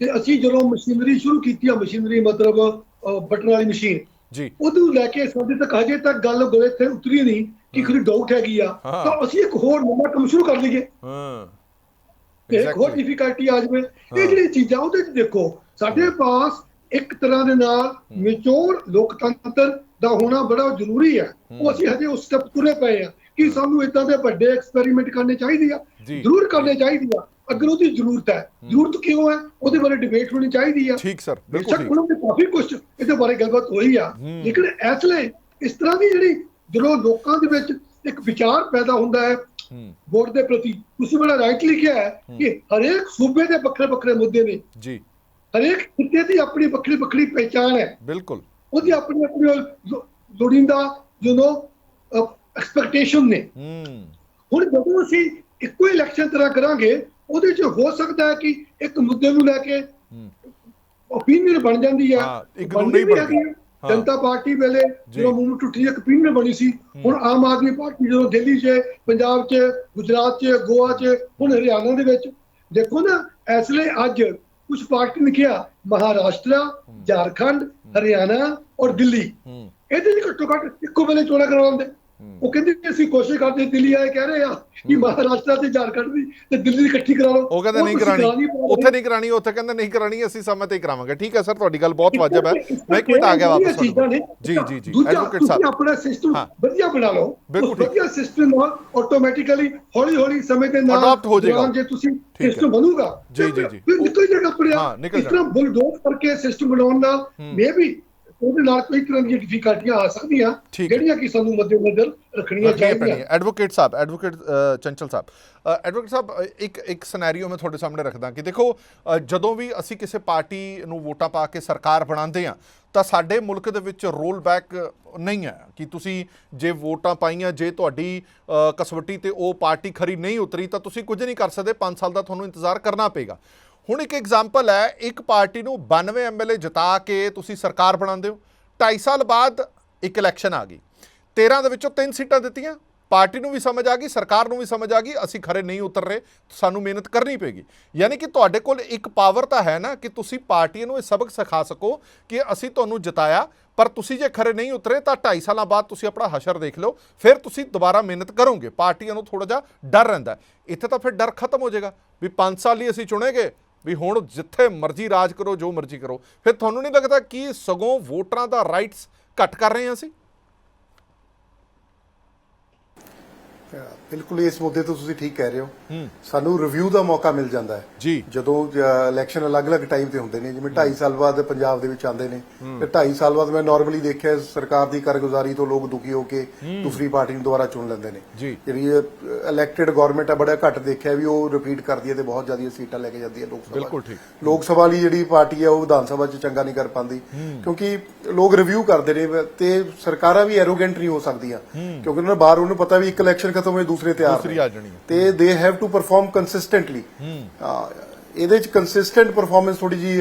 ਤੇ ਅਸੀਂ ਜਦੋਂ ਮਸ਼ੀਨਰੀ ਸ਼ੁਰੂ ਕੀਤੀ ਆ ਮਸ਼ੀਨਰੀ ਮਤਲਬ ਬਟਨ ਵਾਲੀ ਮਸ਼ੀਨ ਜੀ। ਉਦੋਂ ਲੈ ਕੇ ਸਾਡੇ ਤੱਕ ਹਜੇ ਤੱਕ ਗੱਲ ਗਲੇ ਤੇ ਉਤਰੀ ਨਹੀਂ ਕਿ ਕੋਈ ਡਾਊਟ ਹੈਗੀ ਆ। ਤਾਂ ਅਸੀਂ ਇੱਕ ਹੋਰ ਨਵਾਂ ਕੰਮ ਸ਼ੁਰੂ ਕਰ ਲਈਏ। ਹਾਂ। ਤੇ ਇੱਕ ਹੋਰ. ਡਿਫਿਕਲਟੀ ਆ ਜਾਵੇ। ਇਹ ਜਿਹੜੀ ਚੀਜ਼ਾਂ ਉਹਦੇ ਚ ਦੇਖੋ ਸਾਡੇ ਪਾਸ ਇੱਕ ਤਰ੍ਹਾਂ ਦੇ ਨਾਲ ਮੈਚੋਰ ਲੋਕਤੰਤਰ ਦਾ ਹੋਣਾ ਬੜਾ ਜ਼ਰੂਰੀ ਹੈ। ਉਹ ਅਸੀਂ ਹਜੇ ਉਸ ਸਟੈਪ ਤੁਰੇ ਪਏ ਆ ਕਿ ਸਾਨੂੰ ਇਦਾਂ ਦੇ ਵੱਡੇ ਐਕਸਪੈਰੀਮੈਂਟ ਕਰਨੇ ਚਾਹੀਦੇ ਆ। ਜ਼ਰੂਰ ਕਰਨੇ ਚਾਹੀਦੇ ਆ। ਅਗਰ ਉਹਦੀ ਜ਼ਰੂਰਤ ਹੈ। ਜ਼ਰੂਰਤ ਕਿਉਂ ਹੈ? ਉਹਦੇ ਬਾਰੇ ਡਿਬੇਟ ਹੋਣੀ ਚਾਹੀਦੀ ਆ। ਠੀਕ ਸਰ ਬਿਲਕੁਲ ਠੀਕ। ਉਹਨਾਂ ਦੇ ਕਾਫੀ ਕੁਝ ਇਹਦੇ ਬਾਰੇ ਗੱਲਬਾਤ ਹੋਈ ਆ। ਲੇਕਿਨ ਇਸ ਲਈ ਇਸ ਤਰ੍ਹਾਂ ਦੀ ਜਿਹੜੀ ਜਦੋਂ ਲੋਕਾਂ ਦੇ ਵਿੱਚ ਇੱਕ ਵਿਚਾਰ ਪੈਦਾ ਹੁੰਦਾ ਹੂੰ ਵੋਟ ਦੇ ਪ੍ਰਤੀ ਤੁਸੀਂ ਬੜਾ ਰਾਈਟਲੀ ਕਿਹਾ ਹੈ ਕਿ ਹਰੇਕ ਸੂਬੇ ਦੇ ਵੱਖਰੇ ਵੱਖਰੇ ਮੁੱਦੇ ਨੇ। ਜੀ। ਹਰੇਕ ਖਿੱਤੇ ਦੀ ਆਪਣੀ ਵੱਖਰੀ ਵੱਖਰੀ ਪਹਿਚਾਣ ਹੈ। ਬਿਲਕੁਲ। ਉਹਦੀ ਆਪਣੀ ਆਪਣੀ ਲੋੜੀਂਦਾ ਜਿਹਨੂੰ ਐਕਸਪੈਕਟੇਸ਼ਨ ਨੇ। ਹੁਣ ਜਦੋਂ ਅਸੀਂ ਇੱਕੋ ਇਲੈਕਸ਼ਨ ਤਰ੍ਹਾਂ ਕਰਾਂਗੇ ਉਹਦੇ 'ਚ ਹੋ ਸਕਦਾ ਹੈ ਕਿ ਇੱਕ ਮੁੱਦੇ ਨੂੰ ਲੈ ਕੇ ਓਪੀਨੀਅਨ ਬਣ ਜਾਂਦੀ ਹੈ। ਹਾਂ, ਇੱਕ ਨੂੰ ਨਹੀਂ ਬਣਦੀ। ਜਨਤਾ ਪਾਰਟੀ ਵੇਲੇ। ਜਦੋਂ ਮੂਵਮੈਂਟ ਉੱਠੀ ਇੱਕ opinion ਬਣੀ ਸੀ ਹੁਣ ਆਮ ਆਦਮੀ ਪਾਰਟੀ ਜਦੋਂ ਦਿੱਲੀ 'ਚ ਪੰਜਾਬ 'ਚ ਗੁਜਰਾਤ 'ਚ ਗੋਆ 'ਚ ਹੁਣ ਹਰਿਆਣਾ ਦੇ ਵਿੱਚ ਦੇਖੋ ਨਾ ਇਸ ਲਈ ਅੱਜ ਕੁਝ ਪਾਰਟੀ ਨੇ ਕਿਹਾ ਮਹਾਰਾਸ਼ਟਰ ਝਾਰਖੰਡ ਹਰਿਆਣਾ ਔਰ ਦਿੱਲੀ। ਇਹਦੇ ਲਈ ਘੱਟੋ ਘੱਟ ਇੱਕੋ ਵੇਲੇ ਚੋਣਾਂ ਕਰਵਾਉਣ ਦੇ ਉਹ ਕਹਿੰਦੇ ਕਿ ਅਸੀਂ ਕੋਸ਼ਿਸ਼ ਕਰਦੇ ਦਿੱਲੀ ਆਏ ਕਹਿ ਰਹੇ ਆ ਕਿ ਮਹਾਰਾਸ਼ਟਰ ਤੇ ਝਾਰਖੰਡ ਦੀ ਤੇ ਦਿੱਲੀ ਦੀ ਇਕੱਠੀ ਕਰਾ ਲਓ ਉਹ ਕਹਿੰਦੇ ਨਹੀਂ ਕਰਾਣੀ। ਉੱਥੇ ਨਹੀਂ ਕਰਾਣੀ ਉੱਥੇ ਕਹਿੰਦੇ ਨਹੀਂ ਕਰਾਣੀ ਅਸੀਂ ਸਮੇਂ ਤੇ ਹੀ ਕਰਾਵਾਂਗੇ ਠੀਕ ਹੈ ਸਰ ਤੁਹਾਡੀ ਗੱਲ ਬਹੁਤ ਵਾਜਬ ਹੈ ਮੈਂ ਇੱਕ ਮਿੰਟ ਆ ਗਿਆ ਵਾਪਸ। ਜੀ ਜੀ ਜੀ ਐਡਵੋਕੇਟ ਤੁਸੀਂ ਸਾਹਿਬ ਆਪਣਾ ਸਿਸਟਮ। ਵਧੀਆ ਬਣਾ ਲਓ। ਵਧੀਆ ਸਿਸਟਮ ਨਾਲ ਆਟੋਮੈਟਿਕਲੀ ਹੌਲੀ ਹੌਲੀ ਸਮੇਂ ਦੇ ਨਾਲ Adopt ਹੋ ਜਾਏਗਾ। ਜੇ ਤੁਸੀਂ। ਸਿਸਟਮ ਬਣੂਗਾ ਜੀ, ਜੀ, ਜੀ। ਨਿਕਲ ਜਾਏਗਾ ਪੜਿਆ ਹਾਂ, ਨਿਕਲ ਇਸ ਤਰ੍ਹਾਂ ਬੁਲਡੋਜ਼ ਕਰਕੇ ਸਿਸਟਮ ਬਣਾਉਣ ਨਾਲ ਮੇ ਵੀ ਉਹਦੇ ਨਾਲ ਕੋਈ ਤਰ੍ਹਾਂ ਦੀਆਂ ਡਿਫਿਕਲਟੀਆਂ ਆ ਸਕਦੀਆਂ। ਜਿਹੜੀਆਂ ਕਿ ਸਾਨੂੰ ਮੱਦੇਨਜ਼ਰ ਰੱਖਣੀਆਂ ਰੱਖਣੀਆਂ ਚਾਹੀਦੀਆਂ। ਐਡਵੋਕੇਟ ਸਾਹਿਬ ਐਡਵੋਕੇਟ ਚੰਚਲ ਸਾਹਿਬ। ਐਡਵੋਕੇਟ ਸਾਹਿਬ ਇੱਕ ਇੱਕ ਸਿਨੈਰੀਓ ਮੈਂ ਤੁਹਾਡੇ ਸਾਹਮਣੇ ਰੱਖਦਾ ਕਿ ਦੇਖੋ ਜਦੋਂ ਵੀ ਅਸੀਂ ਕਿਸੇ ਪਾਰਟੀ ਨੂੰ ਵੋਟਾਂ ਪਾ ਕੇ ਸਰਕਾਰ ਬਣਾਉਂਦੇ ਆ ਤਾਂ ਸਾਡੇ ਮੁਲਕ ਦੇ ਵਿੱਚ ਰੋਲ ਬੈਕ ਨਹੀਂ ਹੈ ਕਿ ਤੁਸੀਂ ਜੇ ਵੋਟਾਂ ਪਾਈਆਂ ਜੇ ਤੁਹਾਡੀ ਕਸਵੱਟੀ ਤੇ ਉਹ ਪਾਰਟੀ ਖਰੀ ਨਹੀਂ ਉਤਰੀ ਤਾਂ ਤੁਸੀਂ ਕੁਝ ਨਹੀਂ ਕਰ ਸਕਦੇ। 5 ਸਾਲ ਦਾ ਤੁਹਾਨੂੰ ਇੰਤਜ਼ਾਰ ਕਰਨਾ ਪਏਗਾ। ਹੁਣ ਇੱਕ ਐਗਜ਼ਾਮਪਲ ਹੈ, ਇੱਕ ਪਾਰਟੀ ਨੂੰ 92 ਐਮਐਲਏ ਜਿਤਾ ਕੇ ਤੁਸੀਂ ਸਰਕਾਰ ਬਣਾਉਂਦੇ ਹੋ। 2.5 ਸਾਲ ਬਾਅਦ ਇੱਕ ਇਲੈਕਸ਼ਨ ਆ ਗਈ। 13 ਦੇ ਵਿੱਚੋਂ ਤਿੰਨ ਸੀਟਾਂ ਦਿੱਤੀਆਂ। ਪਾਰਟੀ ਨੂੰ ਵੀ ਸਮਝ ਆ ਗਈ, ਸਰਕਾਰ ਨੂੰ ਵੀ ਸਮਝ ਆ ਗਈ, ਅਸੀਂ ਖਰੇ ਨਹੀਂ ਉਤਰ ਰਹੇ, ਸਾਨੂੰ ਮਿਹਨਤ ਕਰਨੀ ਪਏਗੀ। ਯਾਨੀ ਕਿ ਤੁਹਾਡੇ ਕੋਲ ਇੱਕ ਪਾਵਰ ਤਾਂ ਹੈ ਨਾ ਕਿ ਤੁਸੀਂ ਪਾਰਟੀਆਂ ਨੂੰ ਇਹ ਸਬਕ ਸਿਖਾ ਸਕੋ ਕਿ ਅਸੀਂ ਤੁਹਾਨੂੰ ਜਿਤਾਇਆ, ਪਰ ਤੁਸੀਂ ਜੇ ਖਰੇ ਨਹੀਂ ਉਤਰੇ ਤਾਂ 2.5 ਸਾਲਾਂ ਬਾਅਦ ਤੁਸੀਂ ਆਪਣਾ ਹਸ਼ਰ ਦੇਖ ਲਓ, ਫਿਰ ਤੁਸੀਂ ਦੁਬਾਰਾ ਮਿਹਨਤ ਕਰੋਗੇ। ਪਾਰਟੀਆਂ ਨੂੰ ਥੋੜਾ ਜਿਹਾ ਡਰ ਰਹਿੰਦਾ ਇੱਥੇ ਤਾਂ ਫਿਰ ਡਰ ਖਤਮ ਹੋ ਜਾਏਗਾ ਵੀ 5 ਸਾਲ ਲਈ ਅਸੀਂ ਚੁਣੇਗੇ ਵੀ ਹੁਣ ਜਿੱਥੇ ਮਰਜ਼ੀ ਰਾਜ ਕਰੋ, ਜੋ ਮਰਜ਼ੀ ਕਰੋ। ਫਿਰ ਤੁਹਾਨੂੰ ਨਹੀਂ ਲੱਗਦਾ ਕਿ ਸਗੋਂ ਵੋਟਰਾਂ ਦਾ ਰਾਈਟਸ ਘੱਟ ਕਰ ਰਹੇ ਹਾਂ ਅਸੀਂ ਅ, ਬਿਲਕੁਲ ਇਸ ਮੁੱਦੇ ਤੋਂ ਤੁਸੀਂ ਠੀਕ ਕਹਿ ਰਹੇ ਹੋ। ਸਾਨੂੰ ਰਿਵਿਊ ਦਾ ਮੌਕਾ ਮਿਲ ਜਾਂਦਾ ਹੈ। ਜੀ। ਜਦੋਂ ਇਲੈਕਸ਼ਨ ਅਲੱਗ-ਅਲੱਗ ਟਾਈਮ ਤੇ ਹੁੰਦੇ ਨੇ ਜਿਵੇਂ 2.5 ਸਾਲ ਬਾਅਦ ਪੰਜਾਬ ਦੇ ਵਿੱਚ ਆਉਂਦੇ ਨੇ ਤੇ 2.5 ਸਾਲ ਬਾਅਦ ਮੈਂ ਨਾਰਮਲੀ ਦੇਖਿਆ ਸਰਕਾਰ ਦੀ ਕਾਰਗੁਜ਼ਾਰੀ ਤੋਂ ਲੋਕ ਦੁਖੀ ਹੋ ਕੇ ਦੂਸਰੀ ਪਾਰਟੀ ਨੂੰ ਦੁਬਾਰਾ ਚੁਣ ਲੈਂਦੇ ਨੇ। ਜਿਹੜੀ ਇਲੈਕਟਿਡ ਗਵਰਨਮੈਂਟ ਹੈ ਬੜਾ ਘੱਟ ਦੇਖਿਆ ਵੀ ਉਹ ਰਿਪੀਟ ਕਰਦੀ ਹੈ ਤੇ ਬਹੁਤ ਜ਼ਿਆਦਾ ਸੀਟਾਂ ਲੈ ਕੇ ਜਾਂਦੀ ਹੈ ਲੋਕ ਸਭਾ। ਬਿਲਕੁਲ ਠੀਕ। ਲੋਕ ਸਭਾ ਵਾਲੀ ਜਿਹੜੀ ਪਾਰਟੀ ਹੈ ਉਹ ਵਿਧਾਨ ਸਭਾ 'ਚ ਚੰਗਾ ਨਹੀਂ ਕਰ ਪਾਉਂਦੀ। ਕਿਉਂਕਿ ਲੋਕ ਰਿਵਿਊ ਕਰਦੇ ਨੇ ਤੇ ਸਰਕਾਰਾਂ ਵੀ ਐਰੋਗੈਂਟ ਨਹੀਂ ਹੋ ਸਕਦੀਆਂ। ਕਿਉਂਕਿ ਉਹਨਾਂ ਨੂੰ ਬਾਹਰ ਉਹਨੂੰ ਪਤਾ ਵੀ ਇੱਕ ਇਲੈਕਸ਼ਨ ਖਤਮ ਹੋਏ ਦੂਸਰੇ ਤਿਆਰ ਦੂਸਰੀ ਨੇ। ਆ ਜਾਣੀ ਹੈ। ਤੇ they have to perform consistently ਇਹਦੇ ਚ ਕੰਸਿਸਟੈਂਟ ਪਰਫਾਰਮੈਂਸ ਥੋੜੀ ਜੀ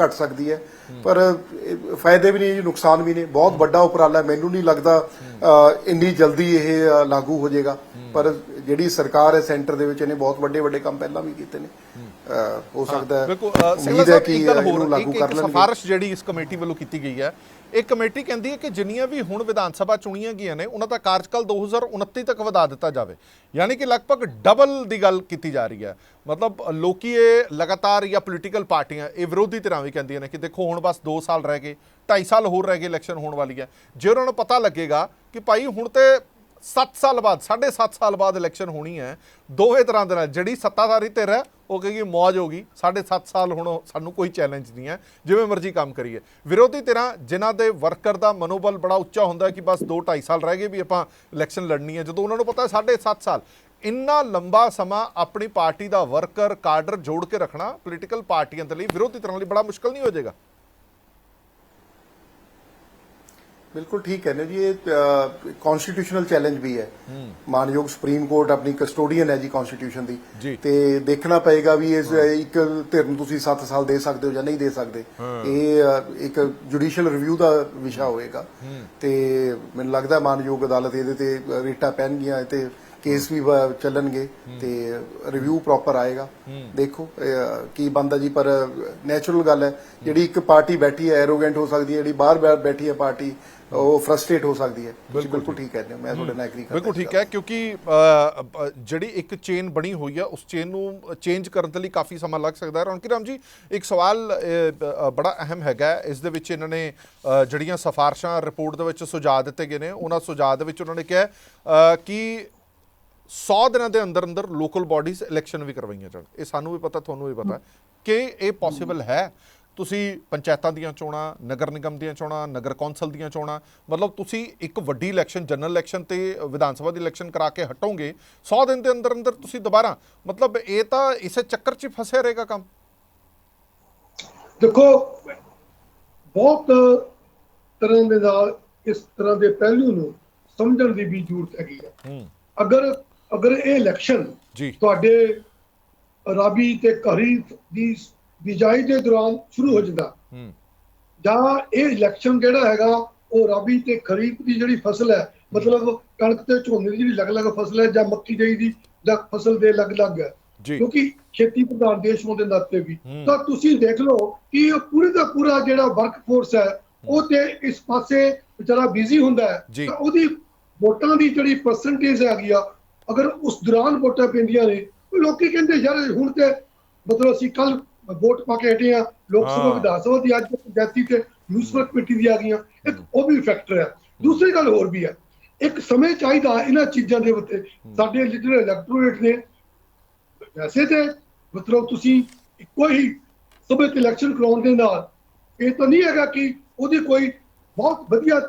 ਘਟ ਸਕਦੀ ਹੈ। ਪਰ ਇਹ ਫਾਇਦੇ ਵੀ ਨੇ ਜੀ ਨੁਕਸਾਨ ਵੀ ਨੇ। ਬਹੁਤ ਵੱਡਾ ਉਪਰਾਲਾ ਹੈ। ਮੈਨੂੰ ਨਹੀਂ ਲੱਗਦਾ ਇੰਨੀ ਜਲਦੀ ਇਹ ਲਾਗੂ ਹੋ ਜਾਏਗਾ। ਪਰ ਜਿਹੜੀ ਸਰਕਾਰ ਹੈ ਸੈਂਟਰ ਦੇ ਵਿੱਚ ਇਹਨੇ ਬਹੁਤ ਵੱਡੇ ਵੱਡੇ ਕੰਮ ਪਹਿਲਾਂ ਵੀ ਕੀਤੇ ਨੇ। ਹੋ ਸਕਦਾ ਹੈ ਬਿਲਕੁਲ ਸਿੰਗਲਾ ਸਾਹਿਬ ਇੱਕ ਗੱਲ ਹੋਰ ਲਾਗੂ ਇੱਕ ਸਿਫਾਰਿਸ਼ ਜਿਹੜੀ ਇਸ ਕਮੇਟੀ ਵੱਲੋਂ ਕੀਤੀ ਗਈ ਹੈ ਇਹ ਕਮੇਟੀ ਕਹਿੰਦੀ ਹੈ ਕਿ ਜਿੰਨੀਆਂ ਵੀ ਹੁਣ ਵਿਧਾਨ ਸਭਾ ਚੁਣੀਆਂ ਗਈਆਂ ਨੇ ਉਹਨਾਂ ਦਾ ਕਾਰਜਕਾਲ 2029 ਤੱਕ ਵਧਾ ਦਿੱਤਾ ਜਾਵੇ। ਯਾਨੀ ਕਿ ਲਗਭਗ ਡਬਲ ਦੀ ਗੱਲ ਕੀਤੀ ਜਾ ਰਹੀ ਹੈ। ਮਤਲਬ ਲੋਕੀ ਇਹ ਲਗਾਤਾਰ ਜਾਂ ਪੋਲੀਟੀਕਲ ਪਾਰਟੀਆਂ ਇਹ ਵਿਰੋਧੀ ਧਿਰਾਂ ਵੀ ਕਹਿੰਦੀਆਂ ਨੇ ਕਿ ਦੇਖੋ ਹੁਣ ਬਸ 2 ਸਾਲ ਰਹਿ ਗਏ 2.5 ਸਾਲ ਹੋਰ ਰਹਿ ਗਏ ਇਲੈਕਸ਼ਨ ਹੋਣ ਵਾਲੀ ਹੈ। ਜੇ ਉਹਨਾਂ ਨੂੰ ਪਤਾ ਲੱਗੇਗਾ ਕਿ ਭਾਈ ਹੁਣ ਤੇ 7 ਸਾਲ ਬਾਅਦ 7.5 ਸਾਲ ਬਾਅਦ ਇਲੈਕਸ਼ਨ ਹੋਣੀ ਹੈ ਦੋਵੇਂ ਤਰ੍ਹਾਂ ਦੇ ਨਾਲ। ਜਿਹੜੀ ਸੱਤਾਧਾਰੀ ਧਿਰ ਹੈ, ਉਹ ਕਹੇਗੀ, ਮੌਜ ਹੋ ਗਈ। 7.5 ਸਾਲ ਹੁਣ ਸਾਨੂੰ ਕੋਈ ਚੈਲੰਜ ਨਹੀਂ ਹੈ। ਜਿਵੇਂ ਮਰਜ਼ੀ ਕੰਮ ਕਰੀਏ। ਵਿਰੋਧੀ ਧਿਰਾਂ, ਜਿਨ੍ਹਾਂ ਦੇ ਵਰਕਰ ਦਾ ਮਨੋਬਲ ਬੜਾ ਉੱਚਾ ਹੁੰਦਾ ਕਿ ਬਸ 2.5 ਸਾਲ ਰਹਿ ਗਏ ਵੀ ਆਪਾਂ ਇਲੈਕਸ਼ਨ ਲੜਨੀ ਹੈ, ਜਦੋਂ ਉਹਨਾਂ ਨੂੰ ਪਤਾ ਹੈ 7.5 ਸਾਲ। ਇੰਨਾ ਲੰਬਾ ਸਮਾਂ ਆਪਣੀ ਪਾਰਟੀ ਦਾ ਵਰਕਰ ਕਾਡਰ ਜੋੜ ਕੇ ਰੱਖਣਾ ਪੋਲੀਟੀਕਲ ਪਾਰਟੀਆਂ ਦੇ ਲਈ ਵਿਰੋਧੀ ਧਿਰਾਂ ਲਈ ਬੜਾ ਮੁਸ਼ਕਲ ਨਹੀਂ ਹੋ ਜਾਏਗਾ। ਬਿਲਕੁਲ ਠੀਕ ਹੈ ਨਾ ਜੀ ਇਹ ਕਨਸਟੀਟਿਊਸ਼ਨਲ ਚੈਲੰਜ ਵੀ ਹੈ। ਮਾਨਯੋਗ ਸੁਪਰੀਮ ਕੋਰਟ ਆਪਣੀ ਕਸਟੋਡੀਅਨ ਹੈ ਜੀ ਕਨਸਟੀਟਿਊਸ਼ਨ। ਦੀ। ਤੇ ਦੇਖਣਾ ਪਏਗਾ ਵੀ ਇਸ ਇੱਕ ਧਿਰ ਨੂੰ ਤੁਸੀਂ 7 ਸਾਲ ਦੇ ਸਕਦੇ ਹੋ ਜਾਂ ਨਹੀਂ ਦੇ ਸਕਦੇ। ਇਹ ਇੱਕ ਜੁਡੀਸ਼ੀਅਲ ਰਿਵਿਊ ਦਾ ਵਿਸ਼ਾ ਹੋਏਗਾ। ਤੇ ਮੈਨੂੰ ਲੱਗਦਾ ਮਾਨਯੋਗ ਅਦਾਲਤ ਇਹਦੇ ਤੇ ਰੀਟਾਂ ਪੈਣਗੀਆਂ ਤੇ ਕੇਸ ਵੀ ਚੱਲਣਗੇ ਤੇ ਰਿਵਿਊ ਪ੍ਰੋਪਰ ਆਏਗਾ। ਦੇਖੋ ਕੀ ਬੰਦਾ ਜੀ ਪਰ ਨੈਚੁਰਲ ਗੱਲ ਹੈ ਜਿਹੜੀ ਇੱਕ ਪਾਰਟੀ ਬੈਠੀ ਹੈ ਐਰੋਗੈਂਟ ਹੋ ਸਕਦੀ ਹੈ ਜਿਹੜੀ ਬਾਹਰ ਬੈਠੀ ਹੈ ਪਾਰਟੀ ਉਹ ਫਰਸਟ੍ਰੇਟ ਹੋ ਸਕਦੀ ਹੈ। ਬਿਲਕੁਲ ਠੀਕ ਕਹਿੰਦੇ ਹੋ। ਮੈਂ ਤੁਹਾਡੇ ਨਾਲ ਐਗਰੀ ਕਰਦਾ ਬਿਲਕੁਲ ਠੀਕ ਹੈ। ਕਿਉਂਕਿ ਜਿਹੜੀ ਇੱਕ ਚੇਨ ਬਣੀ ਹੋਈ ਹੈ ਉਸ ਚੇਨ ਨੂੰ ਚੇਂਜ ਕਰਨ ਦੇ ਲਈ ਕਾਫੀ ਸਮਾਂ ਲੱਗ ਸਕਦਾ ਹੈ। ਰੌਣਕੀ ਰਾਮ ਜੀ ਇੱਕ ਸਵਾਲ ਬੜਾ ਅਹਿਮ ਹੈਗਾ। ਇਸ ਦੇ ਵਿੱਚ ਇਹਨਾਂ ਨੇ ਜਿਹੜੀਆਂ ਸਿਫਾਰਸ਼ਾਂ ਰਿਪੋਰਟ ਦੇ ਵਿੱਚ ਸੁਝਾਅ ਦਿੱਤੇ ਗਏ ਨੇ ਉਹਨਾਂ ਸੁਝਾਅ ਦੇ ਵਿੱਚ ਉਹਨਾਂ ਨੇ ਕਿਹਾ ਕਿ 100 ਦਿਨਾਂ ਦੇ ਅੰਦਰ ਅੰਦਰ ਲੋਕਲ ਬਾਡੀਜ਼ ਇਲੈਕਸ਼ਨ ਵੀ ਕਰਵਾਈਆਂ ਜਾਣ। ਇਹ ਸਾਨੂੰ ਵੀ ਪਤਾ ਤੁਹਾਨੂੰ ਵੀ ਪਤਾ ਕਿ ਇਹ ਪੋਸੀਬਲ ਹੈ। ਤੁਸੀਂ ਪੰਚਾਇਤਾਂ ਦੀਆਂ ਚੋਣਾਂ ਨਗਰ ਨਿਗਮ ਦੀਆਂ ਚੋਣਾਂ ਨਗਰ ਕੌਂਸਲ ਦੀਆਂ ਚੋਣਾਂ ਮਤਲਬ ਤੁਸੀਂ ਇੱਕ ਵੱਡੀ ਇਲੈਕਸ਼ਨ ਜਨਰਲ ਇਲੈਕਸ਼ਨ ਤੇ ਵਿਧਾਨ ਸਭਾ ਦੀ ਇਲੈਕਸ਼ਨ ਕਰਾ ਕੇ ਹਟੋਗੇ 100 ਦਿਨ ਦੇ ਅੰਦਰ ਅੰਦਰ ਤੁਸੀਂ ਦੁਬਾਰਾ ਮਤਲਬ ਇਹ ਤਾਂ ਇਸੇ ਚੱਕਰ 'ਚ ਫਸਿਆ ਰਹੇਗਾ ਕੰਮ। ਦੇਖੋ ਬਹੁਤ ਤਰ੍ਹਾਂ ਦੇ ਨਾਲ ਇਸ ਤਰ੍ਹਾਂ ਦੇ ਪਹਿਲੂ ਨੂੰ ਸਮਝਣ ਦੀ ਵੀ ਜ਼ਰੂਰਤ ਹੈਗੀ ਹੈ। ਅਗਰ ਅਗਰ ਇਹ ਇਲੈਕਸ਼ਨ ਤੁਹਾਡੇ ਰਾਬੀ ਤੇ ਖਰੀਫ ਦੀ ਬਿਜਾਈ ਦੇ ਦੌਰਾਨ ਸ਼ੁਰੂ ਹੋ ਜਾਂਦਾ। ਜਾਂ ਇਹ ਇਲੈਕਸ਼ਨ ਜਿਹੜਾ ਹੈਗਾ ਉਹ ਰਾਬੀ ਤੇ ਖਰੀਫ ਦੀ ਜਿਹੜੀ ਫਸਲ ਹੈ ਮਤਲਬ ਕਣਕ ਤੇ ਝੋਨੇ ਦੀ ਜਿਹੜੀ ਅਲੱਗ-ਅਲੱਗ ਫਸਲ ਹੈ ਜਾਂ ਮੱਕੀ ਦੀ ਦੀ ਜਾਂ ਫਸਲ ਦੇ ਅਲੱਗ-ਅਲੱਗ ਹੈ। ਕਿਉਂਕਿ ਖੇਤੀ ਪ੍ਰਧਾਨ ਦੇਸ਼ ਹੋਣ ਦੇ ਨਾਤੇ ਵੀ। ਤਾਂ ਤੁਸੀਂ ਦੇਖ ਲਓ ਕਿ ਇਹ ਪੂਰੇ ਦਾ ਪੂਰਾ ਜਿਹੜਾ ਵਰਕ ਫੋਰਸ ਹੈ ਉਹ ਤੇ ਇਸ ਪਾਸੇ ਵਿਚਾਰਾ ਬਿਜ਼ੀ ਹੁੰਦਾ ਹੈ। ਤਾਂ ਉਹਦੀ ਵੋਟਾਂ ਦੀ ਜਿਹੜੀ ਪਰਸੈਂਟੇਜ ਹੈਗੀ ਆ ਅਗਰ ਉਸ ਦੌਰਾਨ ਵੋਟਾਂ ਪੈਂਦੀਆਂ ਨੇ ਲੋਕੀ ਕਹਿੰਦੇ ਯਾਰ ਹੁਣ ਤੇ ਮਤਲਬ ਅਸੀਂ ਕੱਲ ਵੋਟ ਪਾ ਕੇ ਹਟੇ ਆ। ਲੋਕ ਸਭਾ। ਵਿਧਾਨ ਸਭਾ ਦੀ ਅੱਜ ਪੰਚਾਇਤੀ ਤੇ ਮਿਊਨਿਸਪਲ ਕਮੇਟੀ ਦੀ ਆ ਗਈਆਂ। ਇੱਕ ਉਹ ਵੀ ਫੈਕਟਰ ਹੈ ਦੂਸਰੀ ਗੱਲ ਹੋਰ ਵੀ ਹੈ ਇੱਕ ਸਮੇਂ ਚਾਹੀਦਾ ਇਹਨਾਂ ਚੀਜ਼ਾਂ ਦੇ ਉੱਤੇ। ਸਾਡੇ ਜਿਹੜੇ ਇਲੈਕਟੋਰੇਟ ਨੇ ਵੈਸੇ ਤੇ ਮਤਲਬ ਤੁਸੀਂ ਇੱਕੋ ਹੀ ਸਮੇਂ ਤੇ ਇਲੈਕਸ਼ਨ ਕਰਾਉਣ ਦੇ ਨਾਲ ਇਹ ਤਾਂ ਨਹੀਂ ਹੈਗਾ ਕਿ ਉਹਦੀ ਕੋਈ ਬਹੁਤ ਵਧੀਆ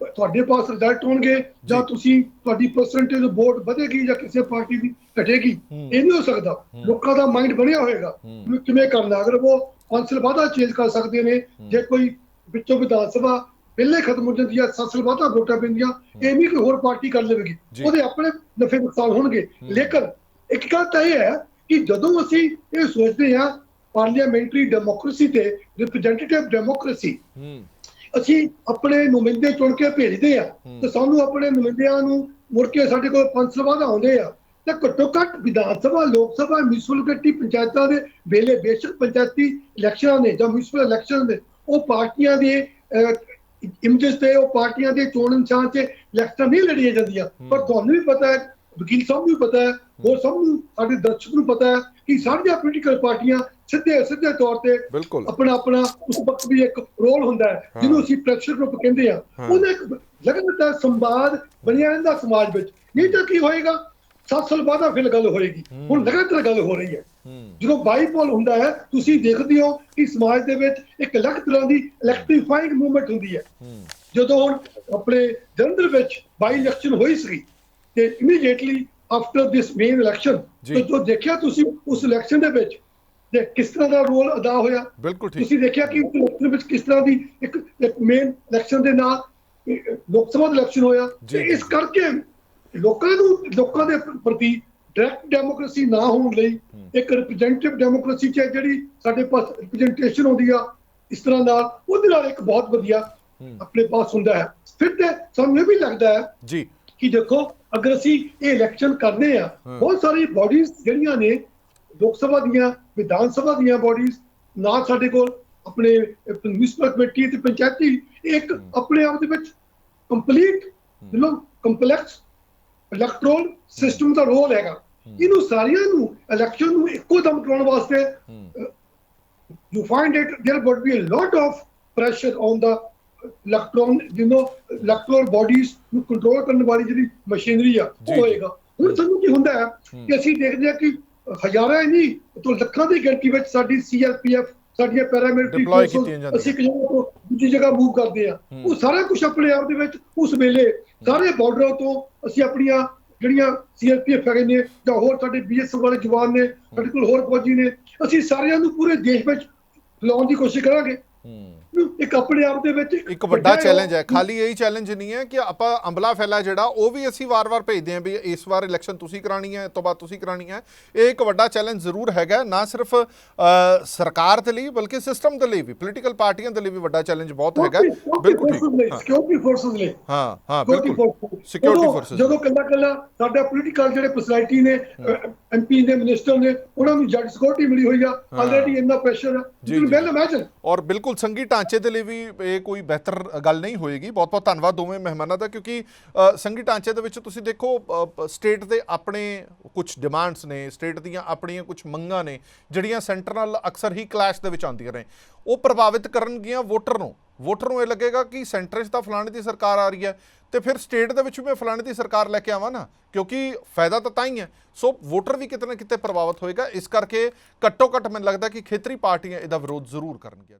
ਤੁਹਾਡੇ ਪਾਸ ਰਿਜ਼ਲਟ ਹੋਣਗੇ ਜਾਂ ਤੁਸੀਂ ਤੁਹਾਡੀ ਪਰਸੈਂਟੇਜ ਵੋਟ ਵਧੇਗੀ ਜਾਂ ਕਿਸੇ ਪਾਰਟੀ ਦੀ। ਘਟੇਗੀ ਇਹ ਨਹੀਂ ਹੋ ਸਕਦਾ। ਲੋਕਾਂ ਦਾ ਮਾਈਂਡ ਬਣਿਆ ਹੋਏਗਾ। ਵੀ ਕਿਵੇਂ ਕਰਨਾ ਅਗਰ ਉਹ ਪੰਜ ਸਾਲ ਬਾਅਦ ਚੇਂਜ ਕਰ ਸਕਦੇ ਨੇ ਜੇ ਕੋਈ ਵਿੱਚੋਂ ਵਿਧਾਨ ਸਭਾ ਪਹਿਲੇ ਖਤਮ ਹੋ ਜਾਂਦੀ ਹੈ ਸੱਤ ਸਾਲ ਬਾਅਦ ਵੋਟਾਂ ਪੈਂਦੀਆਂ ਇਹ ਨਹੀਂ ਕੋਈ ਹੋਰ ਪਾਰਟੀ ਕਰ ਲਵੇਗੀ। ਉਹਦੇ ਆਪਣੇ ਨਫੇ ਨੁਕਸਾਨ ਹੋਣਗੇ। ਲੇਕਿਨ ਇੱਕ ਗੱਲ ਤਾਂ ਇਹ ਹੈ ਕਿ ਜਦੋਂ ਅਸੀਂ ਇਹ ਸੋਚਦੇ ਹਾਂ ਪਾਰਲੀਮੈਂਟਰੀ ਡੈਮੋਕ੍ਰੇਸੀ ਤੇ ਰਿਪਰੈਜ਼ੈਂਟੇਟਿਵ ਡੈਮੋਕ੍ਰੇਸੀ ਅਸੀਂ ਆਪਣੇ ਨੁਮਾਇੰਦੇ ਚੁਣ ਕੇ ਭੇਜਦੇ ਆ ਤੇ ਸਾਨੂੰ ਆਪਣੇ ਨੁਮਾਇੰਦਿਆਂ ਨੂੰ ਮੁੜ ਕੇ ਸਾਡੇ ਕੋਲ ਪੰਜ ਬਾਅਦ ਆਉਂਦੇ ਆ ਤੇ ਘੱਟੋ ਘੱਟ ਵਿਧਾਨ ਸਭਾ ਲੋਕ ਸਭਾ ਮਿਊਨਿਸਪਲ ਕਮੇਟੀ ਪੰਚਾਇਤਾਂ ਦੇ ਵੇਲੇ ਬੇਸ਼ੱਕ ਪੰਚਾਇਤੀ ਇਲੈਕਸ਼ਨਾਂ ਨੇ ਜਾਂ ਮਿਊਨਿਸਪਲ ਇਲੈਕਸ਼ਨ ਨੇ ਉਹ ਪਾਰਟੀਆਂ ਦੇ ਇਮੇਜਸ ਤੇ ਉਹ ਪਾਰਟੀਆਂ ਦੇ ਚੋਣ ਨਿਸ਼ਾਨ 'ਚ ਇਲੈਕਸ਼ਨ ਨਹੀਂ ਲੜੀਆਂ ਜਾਂਦੀਆਂ। ਪਰ ਤੁਹਾਨੂੰ ਵੀ ਪਤਾ ਹੈ ਵਕੀਲ ਸਾਹਿਬ ਨੂੰ ਵੀ ਪਤਾ ਹੈ ਹੋਰ ਸਭ ਨੂੰ ਸਾਡੇ ਦਰਸ਼ਕ ਨੂੰ ਪਤਾ ਹੈ ਕਿ ਸਾਰੀਆਂ ਪੋਲੀਟੀਕਲ ਪਾਰਟੀਆਂ ਸਿੱਧੇ ਸਿੱਧੇ ਤੌਰ ਤੇ ਆਪਣਾ ਆਪਣਾ ਉਸ ਵਕਤ ਵੀ ਇੱਕ ਰੋਲ ਹੁੰਦਾ ਹੈ ਜਿਹਨੂੰ ਅਸੀਂ ਪ੍ਰੈਸ਼ਰ ਗਰੁੱਪ ਕਹਿੰਦੇ ਆ ਉਹਨੇ ਇੱਕ ਲਗਾਤਾਰ ਸੰਵਾਦ ਬਣਿਆ ਰਹਿੰਦਾ ਸਮਾਜ ਵਿੱਚ। ਨਹੀਂ ਤਾਂ ਕੀ ਹੋਏਗਾ? 7 ਸਾਲ ਬਾਅਦ ਫਿਰ ਗੱਲ ਹੋਏਗੀ। ਹੁਣ ਲਗਾਤਾਰ ਗੱਲ ਹੋ ਰਹੀ ਹੈ। ਜਦੋਂ ਬਾਈਪੋਲ ਹੁੰਦਾ ਹੈ ਤੁਸੀਂ ਦੇਖਦੇ ਹੋ ਕਿ ਸਮਾਜ ਦੇ ਵਿੱਚ ਇੱਕ ਅਲੱਗ ਤਰ੍ਹਾਂ ਦੀ ਇਲੈਕਟ੍ਰੀਫਾਈਂਗ ਮੂਵਮੈਂਟ ਹੁੰਦੀ ਹੈ। ਜਦੋਂ ਹੁਣ ਆਪਣੇ ਜਲੰਧਰ ਵਿੱਚ ਬਾਈ ਇਲੈਕਸ਼ਨ ਹੋਈ ਸੀ ਤੇ immediately after this main election ਜੀ। ਜੋ ਦੇਖਿਆ ਤੁਸੀਂ ਉਸ ਇਲੈਕਸ਼ਨ ਦੇ ਵਿੱਚ ਤੇ ਕਿਸ ਤਰ੍ਹਾਂ ਦਾ ਰੋਲ ਅਦਾ ਹੋਇਆ। ਤੁਸੀਂ ਦੇਖਿਆ ਕਿ ਉਸ ਇਲੈਕਸ਼ਨ ਵਿੱਚ ਕਿਸ ਤਰ੍ਹਾਂ ਦੀ ਇੱਕ ਮੇਨ ਇਲੈਕਸ਼ਨ ਦੇ ਨਾਲ ਲੋਕ ਸਭਾ ਦਾ ਇਲੈਕਸ਼ਨ ਹੋਇਆ। ਤੇ ਇਸ ਕਰਕੇ ਲੋਕਾਂ ਨੂੰ ਲੋਕਾਂ ਦੇ ਪ੍ਰਤੀ ਡਾਇਰੈਕਟ ਡੈਮੋਕ੍ਰੇਸੀ ਨਾ ਹੋਣ ਲਈ ਇੱਕ ਰਿਪਰੈਜ਼ੈਂਟੇਟਿਵ ਡੈਮੋਕ੍ਰੇਸੀ ਚ ਜਿਹੜੀ ਸਾਡੇ ਪਾਸ ਰਿਪਰੈਜ਼ੈਂਟੇਸ਼ਨ ਹੁੰਦੀ ਆ ਇਸ ਤਰ੍ਹਾਂ ਨਾਲ ਉਹਦੇ ਨਾਲ ਇੱਕ ਬਹੁਤ ਵਧੀਆ ਆਪਣੇ ਪਾਸ ਹੁੰਦਾ ਹੈ। ਫਿਰ ਤੇ ਸਾਨੂੰ ਇਹ ਵੀ ਲੱਗਦਾ ਹੈ ਜੀ। ਕਿ ਦੇਖੋ ਅਗਰ ਅਸੀਂ ਇਹ ਇਲੈਕਸ਼ਨ ਕਰਨੇ ਆ ਬਹੁਤ ਸਾਰੀ ਬਾਡੀਜ਼ ਜਿਹੜੀਆਂ ਨੇ ਲੋਕ ਸਭਾ ਦੀਆਂ ਵਿਧਾਨ ਸਭਾ ਦੀਆਂ ਬਾਡੀਜ਼ ਨਾ ਸਾਡੇ ਕੋਲ ਆਪਣੇ ਮਿਊਨਿਸਪਲ ਕਮੇਟੀ ਤੇ ਪੰਚਾਇਤੀ ਇੱਕ ਆਪਣੇ ਆਪ ਦੇ ਵਿੱਚ ਕੰਪਲੀਟ نو ਕੰਪਲੈਕਸ ਇਲੈਕਟਰਲ ਸਿਸਟਮ ਦਾ ਰੋਲ ਹੈਗਾ। ਇਹਨੂੰ ਸਾਰਿਆਂ ਨੂੰ ਇਲੈਕਸ਼ਨ ਨੂੰ ਇੱਕੋ ਦਮ ਕਰਾਉਣ ਵਾਸਤੇ you find it there would be a lot of pressure on the electron you know electoral bodies ਨੂੰ ਕੰਟਰੋਲ ਕਰਨ ਵਾਲੀ ਜਿਹੜੀ ਮਸ਼ੀਨਰੀ ਆ ਉਹ। ਹੋਏਗਾ। ਹੁਣ ਸਾਨੂੰ ਕੀ ਹੁੰਦਾ ਹੈ ਕਿ ਅਸੀਂ ਦੇਖਦੇ ਹਾਂ ਕਿ ਹਜ਼ਾਰਾਂ ਹੀ ਨਹੀਂ ਤੋਂ ਲੱਖਾਂ ਦੀ ਗਿਣਤੀ ਵਿੱਚ ਸਾਡੀ ਸੀਆਰਪੀਐਫ ਸਾਡੀਆਂ ਪੈਰਾਮਿਲਟਰੀ ਜਾਂਦੀਆਂ। ਅਸੀਂ ਇੱਕ ਜਗ੍ਹਾ ਤੋਂ ਦੂਜੀ ਜਗ੍ਹਾ ਮੂਵ ਕਰਦੇ ਆ ਉਹ ਸਾਰਾ ਕੁਝ ਆਪਣੇ ਆਪ ਦੇ ਵਿੱਚ ਉਸ ਵੇਲੇ ਸਾਰੇ ਬਾਰਡਰਾਂ ਤੋਂ ਅਸੀਂ ਆਪਣੀਆਂ ਜਿਹੜੀਆਂ ਸੀਆਰਪੀਐਫ ਹੈਗੇ ਨੇ ਜਾਂ ਹੋਰ ਸਾਡੇ ਬੀਐਸਐਫ ਵਾਲੇ ਜਵਾਨ ਨੇ, ਸਾਡੇ ਕੋਲ ਹੋਰ ਫੌਜੀ ਨੇ, ਅਸੀਂ ਸਾਰਿਆਂ ਨੂੰ ਪੂਰੇ ਦੇਸ਼ ਵਿੱਚ ਲਾਉਣ ਦੀ ਕੋਸ਼ਿਸ਼ ਕਰਾਂਗੇ। ਇੱਕ ਆਪਣੇ ਆਪ ਦੇ ਵਿੱਚ ਇੱਕ ਵੱਡਾ ਚੈਲੰਜ ਹੈ। ਖਾਲੀ ਇਹੀ ਚੈਲੰਜ ਨਹੀਂ ਹੈ ਕਿ ਆਪਾਂ ਅੰਬਲਾ ਫੈਲਾ ਜਿਹੜਾ ਉਹ ਵੀ ਅਸੀਂ ਵਾਰ-ਵਾਰ ਭੇਜਦੇ ਹਾਂ ਵੀ ਇਸ ਵਾਰ ਇਲੈਕਸ਼ਨ ਤੁਸੀਂ ਕਰਾਣੀ ਹੈ ਤੋਂ ਬਾਅਦ ਤੁਸੀਂ ਕਰਾਣੀ ਹੈ। ਇਹ ਇੱਕ ਵੱਡਾ ਚੈਲੰਜ ਜ਼ਰੂਰ ਹੈਗਾ ਨਾ ਸਿਰਫ ਸਰਕਾਰ ਦੇ ਲਈ ਬਲਕਿ ਸਿਸਟਮ ਦੇ ਲਈ ਵੀ ਪੋਲੀਟੀਕਲ ਪਾਰਟੀਆਂ ਦੇ ਲਈ ਵੀ ਵੱਡਾ ਚੈਲੰਜ ਬਹੁਤ ਹੈਗਾ। ਬਿਲਕੁਲ ਠੀਕ। ਹਾਂ, ਸਿਕਿਉਰਿਟੀ ਫੋਰਸਸ ਲਈ ਹਾਂ ਹਾਂ ਬਿਲਕੁਲ। ਸਿਕਿਉਰਿਟੀ ਫੋਰਸਸ ਜਦੋਂ ਕੱਲਾ ਕੱਲਾ ਸਾਡਾ ਪੋਲੀਟੀਕਲ ਜਿਹੜੇ ਪਰਸਨੈਲਿਟੀ ਨੇ ਐਮਪੀ ਨੇ ਮਿਨਿਸਟਰ ਨੇ ਉਹਨਾਂ ਨੂੰ ਜੱਜ ਸਿਕਿਉਰਿਟੀ ਮਿਲੀ ਹੋਈ ਆ। ਆਲਰੇਡੀ ਇੰਨਾ ਪ੍ਰੈਸ਼ਰ ਆ। ਜੀ, ਇਮੇਜਿਨ ਔਰ ਬਿਲਕੁਲ ਸੰਗੀ ਢਾਂਚੇ ਦੇ ਲਈ ਵੀ ਇਹ ਕੋਈ ਬਿਹਤਰ ਗੱਲ ਨਹੀਂ ਹੋਏਗੀ। ਬਹੁਤ ਬਹੁਤ ਧੰਨਵਾਦ ਦੋਵੇਂ ਮਹਿਮਾਨਾਂ ਦਾ, ਕਿਉਂਕਿ ਸੰਘੀ ਢਾਂਚੇ ਦੇ ਵਿੱਚ ਤੁਸੀਂ ਦੇਖੋ ਸਟੇਟ ਦੇ ਆਪਣੇ ਕੁਝ ਡਿਮਾਂਡਸ ਨੇ, ਸਟੇਟ ਦੀਆਂ ਆਪਣੀਆਂ ਕੁਝ ਮੰਗਾਂ ਨੇ, ਜਿਹੜੀਆਂ ਸੈਂਟਰ ਨਾਲ ਅਕਸਰ ਹੀ ਕਲੈਸ਼ ਦੇ ਵਿੱਚ ਆਉਂਦੀਆਂ ਨੇ। ਉਹ ਪ੍ਰਭਾਵਿਤ ਕਰਨਗੀਆਂ ਵੋਟਰ ਨੂੰ। ਵੋਟਰ ਨੂੰ ਇਹ ਲੱਗੇਗਾ ਕਿ ਸੈਂਟਰ 'ਚ ਤਾਂ ਫਲਾਣੇ ਦੀ ਸਰਕਾਰ ਆ ਰਹੀ ਹੈ, ਤੇ ਫਿਰ ਸਟੇਟ ਦੇ ਵਿੱਚ ਵੀ ਮੈਂ ਫਲਾਣੇ ਦੀ ਸਰਕਾਰ ਲੈ ਕੇ ਆਵਾਂ ਨਾ, ਕਿਉਂਕਿ ਫਾਇਦਾ ਤਾਂ ਤਾਂ ਹੀ ਹੈ। ਸੋ ਵੋਟਰ ਵੀ ਕਿਤੇ ਨਾ ਕਿਤੇ ਪ੍ਰਭਾਵਿਤ ਹੋਏਗਾ। ਇਸ ਕਰਕੇ ਘੱਟੋ ਘੱਟ ਮੈਨੂੰ ਲੱਗਦਾ ਕਿ ਖੇਤਰੀ ਪਾਰਟੀਆਂ ਇਹਦਾ ਵਿਰੋਧ ਜ਼ਰੂਰ ਕਰਨਗੀਆਂ।